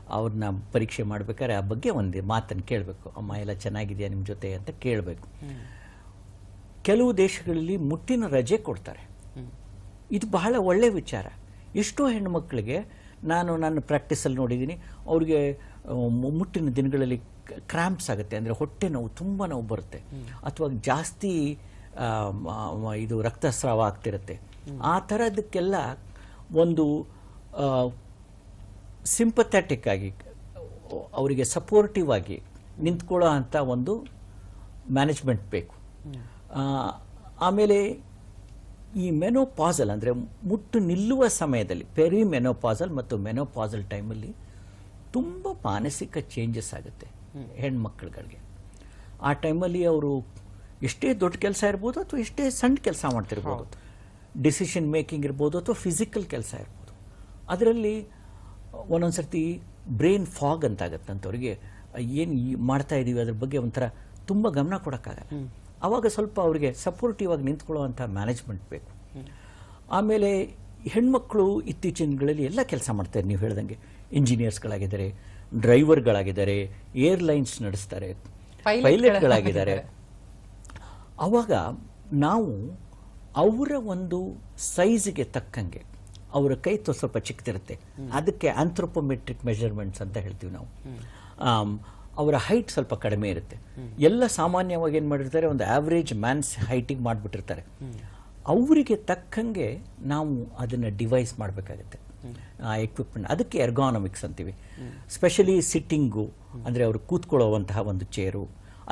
B: ಅವ್ರನ್ನ ಪರೀಕ್ಷೆ ಮಾಡ್ಬೇಕಾದ್ರೆ ಆ ಬಗ್ಗೆ ಒಂದು ಮಾತನ್ನು ಕೇಳಬೇಕು. ಅಮ್ಮ ಎಲ್ಲ ಚೆನ್ನಾಗಿದೆಯಾ ನಿಮ್ಮ ಜೊತೆ? ಅಂತ ಕೇಳಬೇಕು. ಕೆಲವು ದೇಶಗಳಲ್ಲಿ ಮುಟ್ಟಿನ ರಜೆ ಕೊಡ್ತಾರೆ. ಇದು ಬಹಳ ಒಳ್ಳೆಯ ವಿಚಾರ. ಎಷ್ಟೋ ಹೆಣ್ಣುಮಕ್ಕಳಿಗೆ ನಾನು ನನ್ನ ಪ್ರಾಕ್ಟೀಸಲ್ಲಿ ನೋಡಿದ್ದೀನಿ, ಅವ್ರಿಗೆ ಮುಟ್ಟಿನ ದಿನಗಳಲ್ಲಿ ಕ್ರ್ಯಾಂಪ್ಸ್ ಆಗುತ್ತೆ. ಅಂದರೆ ಹೊಟ್ಟೆ ನೋವು, ತುಂಬ ನೋವು ಬರುತ್ತೆ. ಅಥವಾ ಜಾಸ್ತಿ ಇದು ರಕ್ತಸ್ರಾವ ಆಗ್ತಿರುತ್ತೆ. ಆ ಥರದಕ್ಕೆಲ್ಲ ಒಂದು ಸಿಂಪಥೆಟಿಕ್ ಆಗಿ, ಅವರಿಗೆ ಸಪೋರ್ಟಿವ್ ಆಗಿ ನಿಂತ್ಕೊಳ್ಳೋ ಅಂಥ ಒಂದು ಮ್ಯಾನೇಜ್ಮೆಂಟ್ ಬೇಕು. ಆಮೇಲೆ ಈ ಮೆನೋಪಾಸಲ್ ಅಂದರೆ ಮುಟ್ಟು ನಿಲ್ಲುವ ಸಮಯದಲ್ಲಿ ಪೆರಿ ಮೆನೋಪಾಸಲ್ ಮತ್ತು ಮೆನೋಪಾಸಲ್ ಟೈಮಲ್ಲಿ ತುಂಬ ಮಾನಸಿಕ ಚೇಂಜಸ್ ಆಗುತ್ತೆ ಹೆಣ್ಮಕ್ಳುಗಳಿಗೆ. ಆ ಟೈಮಲ್ಲಿ ಅವರು ಎಷ್ಟೇ ದೊಡ್ಡ ಕೆಲಸ ಇರ್ಬೋದು ಅಥವಾ ಎಷ್ಟೇ ಸಣ್ಣ ಕೆಲಸ ಮಾಡ್ತಿರ್ಬೋದು. ಡಿಸಿಷನ್ ಮೇಕಿಂಗ್ ಇರ್ಬೋದು ಅಥವಾ ಫಿಸಿಕಲ್ ಕೆಲಸ ಇರ್ಬೋದು. ಅದರಲ್ಲಿ ಒಂದೊಂದು ಸರ್ತಿ ಬ್ರೈನ್ ಫಾಗ್ ಅಂತ ಅವರಿಗೆ ಏನು ಮಾಡ್ತಾ ಇದ್ದೀವಿ ಅದ್ರ ಬಗ್ಗೆ ಒಂಥರ ತುಂಬ ಗಮನ ಕೊಡೋಕ್ಕಾಗಲ್ಲ. ಆವಾಗ ಸ್ವಲ್ಪ ಅವರಿಗೆ ಸಪೋರ್ಟಿವ್ ಆಗಿ ನಿಂತ್ಕೊಳ್ಳುವಂಥ ಮ್ಯಾನೇಜ್ಮೆಂಟ್ ಬೇಕು. ಆಮೇಲೆ ಹೆಣ್ಮಕ್ಳು ಇತ್ತೀಚಿನ ದಿನಗಳಲ್ಲಿ ಎಲ್ಲ ಕೆಲಸ ಮಾಡ್ತಾರೆ. ನೀವು ಹೇಳ್ದಂಗೆ ಇಂಜಿನಿಯರ್ಸ್ಗಳಾಗಿದ್ದಾರೆ ಡ್ರೈವರ್ಗಳಾಗಿದ್ದಾರೆ ಏರ್ಲೈನ್ಸ್ ನಡೆಸ್ತಾರೆ ಪೈಲಟ್ಗಳಾಗಿದ್ದಾರೆ ಅವಾಗ ನಾವು ಅವರ ಒಂದು ಸೈಜ್ಗೆ ತಕ್ಕಂಗೆ ಅವರ ಕೈ ತೋ ಸ್ವಲ್ಪ ಚಿಕ್ಕದಿರುತ್ತೆ. ಅದಕ್ಕೆ ಆಂಥ್ರೋಪೊಮೆಟ್ರಿಕ್ ಮೆಷರ್ಮೆಂಟ್ಸ್ ಅಂತ ಹೇಳ್ತೀವಿ ನಾವು. ಅವರ ಹೈಟ್ ಸ್ವಲ್ಪ ಕಡಿಮೆ ಇರುತ್ತೆ. ಎಲ್ಲ ಸಾಮಾನ್ಯವಾಗಿ ಏನು ಮಾಡಿರ್ತಾರೆ, ಒಂದು ಆವ್ರೇಜ್ ಮ್ಯಾನ್ಸ್ ಹೈಟಿಗೆ ಮಾಡಿಬಿಟ್ಟಿರ್ತಾರೆ. ಅವರಿಗೆ ತಕ್ಕಂಗೆ ನಾವು ಅದನ್ನು ಡಿವೈಸ್ ಮಾಡಬೇಕಾಗತ್ತೆ. ಆ ಎಕ್ವಿಪ್ಮೆಂಟ್ ಅದಕ್ಕೆ ಎರ್ಗಾನಮಿಕ್ಸ್ ಅಂತೀವಿ. ಸ್ಪೆಷಲಿ ಸಿಟ್ಟಿಂಗು ಅಂದರೆ ಅವರು ಕೂತ್ಕೊಳ್ಳುವಂತಹ ಒಂದು ಚೇರು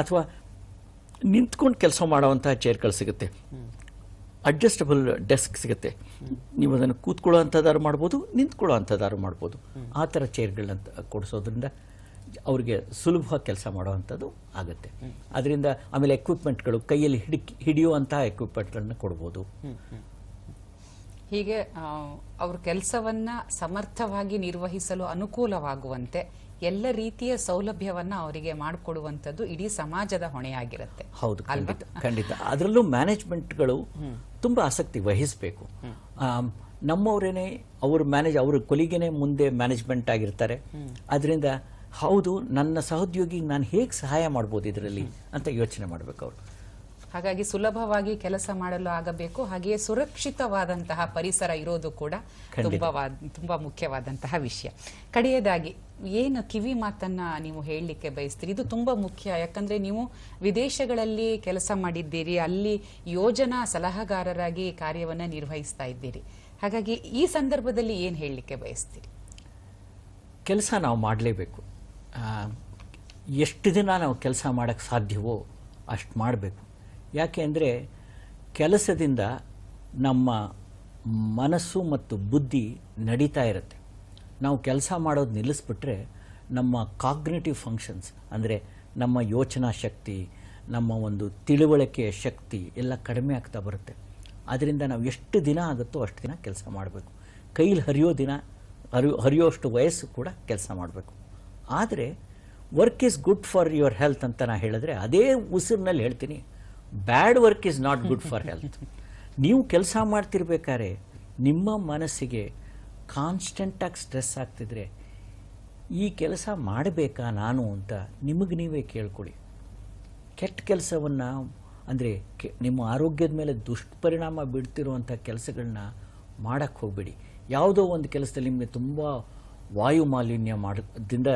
B: ಅಥವಾ ನಿಂತ್ಕೊಂಡು ಕೆಲಸ ಮಾಡುವಂತಹ ಚೇರ್ಗಳು ಸಿಗುತ್ತೆ. ಅಡ್ಜಸ್ಟಬಲ್ ಡೆಸ್ಕ್ ಸಿಗುತ್ತೆ. ನೀವು ಅದನ್ನು ಕೂತ್ಕೊಳ್ಳೋ ಅಂಥದ್ದಾರು ಮಾಡ್ಬೋದು ನಿಂತ್ಕೊಳ್ಳೋ ಅಂಥದ್ದಾರು ಮಾಡ್ಬೋದು. ಆ ಥರ ಚೇರ್ಗಳನ್ನ ಕೊಡಿಸೋದ್ರಿಂದ ಅವರಿಗೆ ಸುಲಭವಾಗಿ ಕೆಲಸ ಮಾಡುವಂಥದ್ದು ಆಗುತ್ತೆ. ಅದರಿಂದ ಆಮೇಲೆ ಎಕ್ವಿಪ್ಮೆಂಟ್ಗಳು ಕೈಯಲ್ಲಿ ಹಿಡಿ ಹಿಡಿಯುವಂತಹ ಎಕ್ವಿಪ್ಮೆಂಟ್ಗಳನ್ನ ಕೊಡ್ಬೋದು.
A: ಹೀಗೆ ಅವ್ರ ಕೆಲಸವನ್ನ ಸಮರ್ಥವಾಗಿ ನಿರ್ವಹಿಸಲು ಅನುಕೂಲವಾಗುವಂತೆ ಎಲ್ಲ ರೀತಿಯ ಸೌಲಭ್ಯವನ್ನ ಅವರಿಗೆ ಮಾಡಿಕೊಡುವಂಥದ್ದು ಇಡೀ ಸಮಾಜದ ಹೊಣೆಯಾಗಿರುತ್ತೆ.
B: ಹೌದು ಖಂಡಿತ ಖಂಡಿತ. ಅದರಲ್ಲೂ ಮ್ಯಾನೇಜ್ಮೆಂಟ್ಗಳು ತುಂಬಾ ಆಸಕ್ತಿ ವಹಿಸಬೇಕು. ನಮ್ಮವರೇನೆ ಅವರು ಮ್ಯಾನೇಜ್ ಅವ್ರ ಕೊಲಿಗೆನೆ ಮುಂದೆ ಮ್ಯಾನೇಜ್ಮೆಂಟ್ ಆಗಿರ್ತಾರೆ. ಅದರಿಂದ ಹೌದು ನನ್ನ ಸಹೋದ್ಯೋಗಿಗೆ ನಾನು ಹೇಗೆ ಸಹಾಯ ಮಾಡ್ಬೋದು ಇದರಲ್ಲಿ ಅಂತ ಯೋಚನೆ ಮಾಡಬೇಕು ಅವರು.
A: ಹಾಗಾಗಿ ಸುಲಭವಾಗಿ ಕೆಲಸ ಮಾಡಲು ಆಗಬೇಕು. ಹಾಗೆಯೇ ಸುರಕ್ಷಿತವಾದಂತಹ ಪರಿಸರ ಇರೋದು ಕೂಡ ತುಂಬಾ ತುಂಬಾ ಮುಖ್ಯವಾದಂತಹ ವಿಷಯ. ಕಡೆಯದಾಗಿ ಏನು ಕಿವಿ ಮಾತನ್ನ ನೀವು ಹೇಳಲಿಕ್ಕೆ ಬಯಸ್ತೀರಿ? ಇದು ತುಂಬಾ ಮುಖ್ಯ. ಯಾಕಂದ್ರೆ ನೀವು ವಿದೇಶಗಳಲ್ಲಿ ಕೆಲಸ ಮಾಡಿದ್ದೀರಿ ಅಲ್ಲಿ ಯೋಜನಾ ಸಲಹೆಗಾರರಾಗಿ ಕಾರ್ಯವನ್ನ ನಿರ್ವಹಿಸ್ತಾ ಇದ್ದೀರಿ. ಹಾಗಾಗಿ ಈ ಸಂದರ್ಭದಲ್ಲಿ ಏನು ಹೇಳಲಿಕ್ಕೆ ಬಯಸ್ತೀರಿ?
B: ಕೆಲಸ ನಾವು ಮಾಡಲೇಬೇಕು. ಎಷ್ಟು ದಿನ ನಾವು ಕೆಲಸ ಮಾಡೋಕ್ಕೆ ಸಾಧ್ಯವೋ ಅಷ್ಟು ಮಾಡಬೇಕು. ಯಾಕೆ ಅಂದರೆ ಕೆಲಸದಿಂದ ನಮ್ಮ ಮನಸ್ಸು ಮತ್ತು ಬುದ್ಧಿ ನಡೀತಾ ಇರುತ್ತೆ. ನಾವು ಕೆಲಸ ಮಾಡೋದು ನಿಲ್ಲಿಸ್ಬಿಟ್ರೆ ನಮ್ಮ ಕಾಗ್ನೇಟಿವ್ ಫಂಕ್ಷನ್ಸ್ ಅಂದರೆ ನಮ್ಮ ಯೋಚನಾ ಶಕ್ತಿ, ನಮ್ಮ ಒಂದು ತಿಳುವಳಿಕೆಯ ಶಕ್ತಿ ಎಲ್ಲ ಕಡಿಮೆ ಆಗ್ತಾ ಬರುತ್ತೆ. ಅದರಿಂದ ನಾವು ಎಷ್ಟು ದಿನ ಆಗುತ್ತೋ ಅಷ್ಟು ದಿನ ಕೆಲಸ ಮಾಡಬೇಕು. ಕೈಲಿ ಹರಿಯೋ ದಿನ ಹರಿಯೋ ಹರಿಯೋಷ್ಟು ವಯಸ್ಸು ಕೂಡ ಕೆಲಸ ಮಾಡಬೇಕು. ಆದರೆ work is good for your health ಅಂತ ನಾನು ಹೇಳಿದ್ರೆ ಅದೇ ಉಸಿರಿನಲ್ಲಿ ಹೇಳ್ತೀನಿ bad work is not good for health ನೀವು ಕೆಲಸ ಮಾಡ್ತಿರ್ಬೇಕಾದ್ರೆ ನಿಮ್ಮ ಮನಸ್ಸಿಗೆ ಕಾನ್ಸ್ಟೆಂಟಾಗಿ ಸ್ಟ್ರೆಸ್ ಆಗ್ತಿದ್ರೆ ಈ ಕೆಲಸ ಮಾಡಬೇಕಾ ನಾನು ಅಂತ ನಿಮಗೆ ನೀವೇ ಕೇಳ್ಕೊಳ್ಳಿ. ಕೆಟ್ಟ ಕೆಲಸವನ್ನು ಅಂದರೆ ಕೆ ನಿಮ್ಮ ಆರೋಗ್ಯದ ಮೇಲೆ ದುಷ್ಪರಿಣಾಮ ಬೀಳ್ತಿರುವಂಥ ಕೆಲಸಗಳನ್ನ ಮಾಡೋಕ್ಕೆ ಹೋಗಬೇಡಿ. ಯಾವುದೋ ಒಂದು ಕೆಲಸದಲ್ಲಿ ನಿಮಗೆ ತುಂಬ ವಾಯು ಮಾಲಿನ್ಯ ಮಾಡೋದ್ರಿಂದ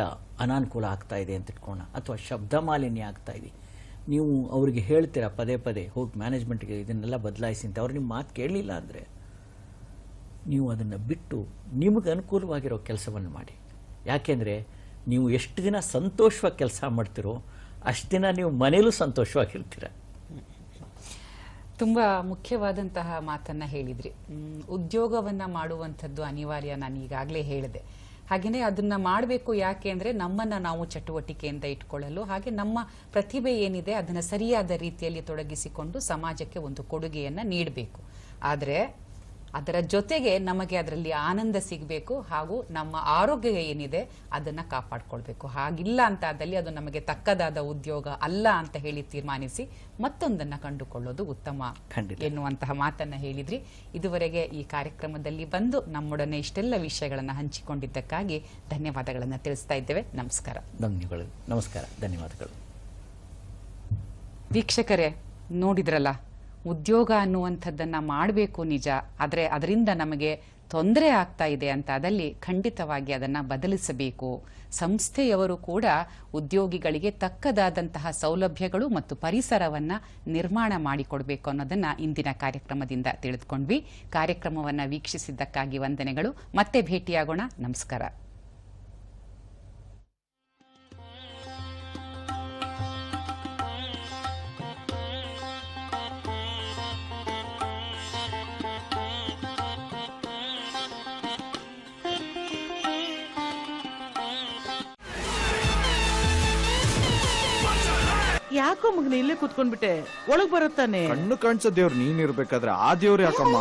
B: ಅನಾನುಕೂಲ ಆಗ್ತಾ ಇದೆ ಅಂತ ಇಟ್ಕೋಣ ಅಥವಾ ಶಬ್ದ ಮಾಲಿನ್ಯ ಆಗ್ತಾ ಇದೆ. ನೀವು ಅವರಿಗೆ ಹೇಳ್ತೀರಾ ಪದೇ ಪದೇ, ಹೋಗಿ ಮ್ಯಾನೇಜ್ಮೆಂಟ್ಗೆ ಇದನ್ನೆಲ್ಲ ಬದಲಾಯಿಸಿ ಅಂತ. ಅವ್ರು ನಿಮ್ಮ ಮಾತು ಕೇಳಲಿಲ್ಲ ಅಂದರೆ ನೀವು ಅದನ್ನು ಬಿಟ್ಟು ನಿಮಗೆ ಅನುಕೂಲವಾಗಿರೋ ಕೆಲಸವನ್ನು ಮಾಡಿ. ಯಾಕೆಂದರೆ ನೀವು ಎಷ್ಟು ದಿನ ಸಂತೋಷವಾಗಿ ಕೆಲಸ ಮಾಡ್ತಿರೋ, ಅಷ್ಟು ದಿನ ನೀವು ಮನೇಲೂ ಸಂತೋಷವಾಗಿರ್ತೀರ
A: ತುಂಬ ಮುಖ್ಯವಾದಂತಹ ಮಾತನ್ನು ಹೇಳಿದ್ರಿ. ಉದ್ಯೋಗವನ್ನು ಮಾಡುವಂಥದ್ದು ಅನಿವಾರ್ಯ ನಾನು ಈಗಾಗಲೇ ಹೇಳಿದೆ. ಹಾಗೆಯೇ ಅದನ್ನ ಮಾಡಬೇಕು ಯಾಕೆ ಅಂದ್ರೆ ನಮ್ಮನ್ನ ನಾವು ಚಟುವಟಿಕೆಯಿಂದ ಇಟ್ಕೊಳ್ಳಲು. ಹಾಗೆ ನಮ್ಮ ಪ್ರತಿಭೆ ಏನಿದೆ ಅದನ್ನ ಸರಿಯಾದ ರೀತಿಯಲ್ಲಿ ತೊಡಗಿಸಿಕೊಂಡು ಸಮಾಜಕ್ಕೆ ಒಂದು ಕೊಡುಗೆಯನ್ನ ನೀಡಬೇಕು. ಆದ್ರೆ ಅದರ ಜೊತೆಗೆ ನಮಗೆ ಅದರಲ್ಲಿ ಆನಂದ ಸಿಗಬೇಕು ಹಾಗೂ ನಮ್ಮ ಆರೋಗ್ಯ ಏನಿದೆ ಅದನ್ನು ಕಾಪಾಡಿಕೊಳ್ಬೇಕು. ಹಾಗಿಲ್ಲ ಅಂತ ಆದಲ್ಲಿ ಅದು ನಮಗೆ ತಕ್ಕದಾದ ಉದ್ಯೋಗ ಅಲ್ಲ ಅಂತ ಹೇಳಿ ತೀರ್ಮಾನಿಸಿ ಮತ್ತೊಂದನ್ನು ಕಂಡುಕೊಳ್ಳೋದು ಉತ್ತಮ
B: ಖಂಡಿತ.
A: ಎನ್ನುವಂತಹ ಮಾತನ್ನು ಹೇಳಿದ್ರಿ. ಇದುವರೆಗೆ ಈ ಕಾರ್ಯಕ್ರಮದಲ್ಲಿ ಬಂದು ನಮ್ಮೊಡನೆ ಇಷ್ಟೆಲ್ಲ ವಿಷಯಗಳನ್ನು ಹಂಚಿಕೊಂಡಿದ್ದಕ್ಕಾಗಿ ಧನ್ಯವಾದಗಳನ್ನು ತಿಳಿಸ್ತಾ ಇದ್ದೇವೆ. ನಮಸ್ಕಾರ.
B: ಧನ್ಯಗಳು. ನಮಸ್ಕಾರ. ಧನ್ಯವಾದಗಳು.
A: ವೀಕ್ಷಕರೇ ನೋಡಿದ್ರಲ್ಲ ಉದ್ಯೋಗ ಅನ್ನುವಂಥದ್ದನ್ನು ಮಾಡಬೇಕು ನಿಜ, ಆದರೆ ಅದರಿಂದ ನಮಗೆ ತೊಂದರೆ ಆಗ್ತಾ ಇದೆ ಅಂತ ಅದಲ್ಲಿ ಖಂಡಿತವಾಗಿ ಅದನ್ನ ಬದಲಿಸಬೇಕು. ಸಂಸ್ಥೆಯವರು ಕೂಡ ಉದ್ಯೋಗಿಗಳಿಗೆ ತಕ್ಕದಾದಂತಹ ಸೌಲಭ್ಯಗಳು ಮತ್ತು ಪರಿಸರವನ್ನ ನಿರ್ಮಾಣ ಮಾಡಿಕೊಡಬೇಕು ಅನ್ನೋದನ್ನ ಇಂದಿನ ಕಾರ್ಯಕ್ರಮದಿಂದ ತಿಳಿದುಕೊಂಡ್ವಿ. ಕಾರ್ಯಕ್ರಮವನ್ನು ವೀಕ್ಷಿಸಿದ್ದಕ್ಕಾಗಿ ವಂದನೆಗಳು. ಮತ್ತೆ ಭೇಟಿಯಾಗೋಣ. ನಮಸ್ಕಾರ.
C: ಯಾಕೋ ಮಗನ ಇಲ್ಲೇ ಕುತ್ಕೊಂಡ್ಬಿಟ್ಟೆ? ಒಳಗ್ ಬರುತ್ತಾನೆ?
D: ಕಣ್ಣು ಕಾಣಿಸೋ ದೇವ್ರು ನೀನ್ ಇರ್ಬೇಕಾದ್ರೆ ಆ ದೇವ್ರು ಯಾಕಮ್ಮ?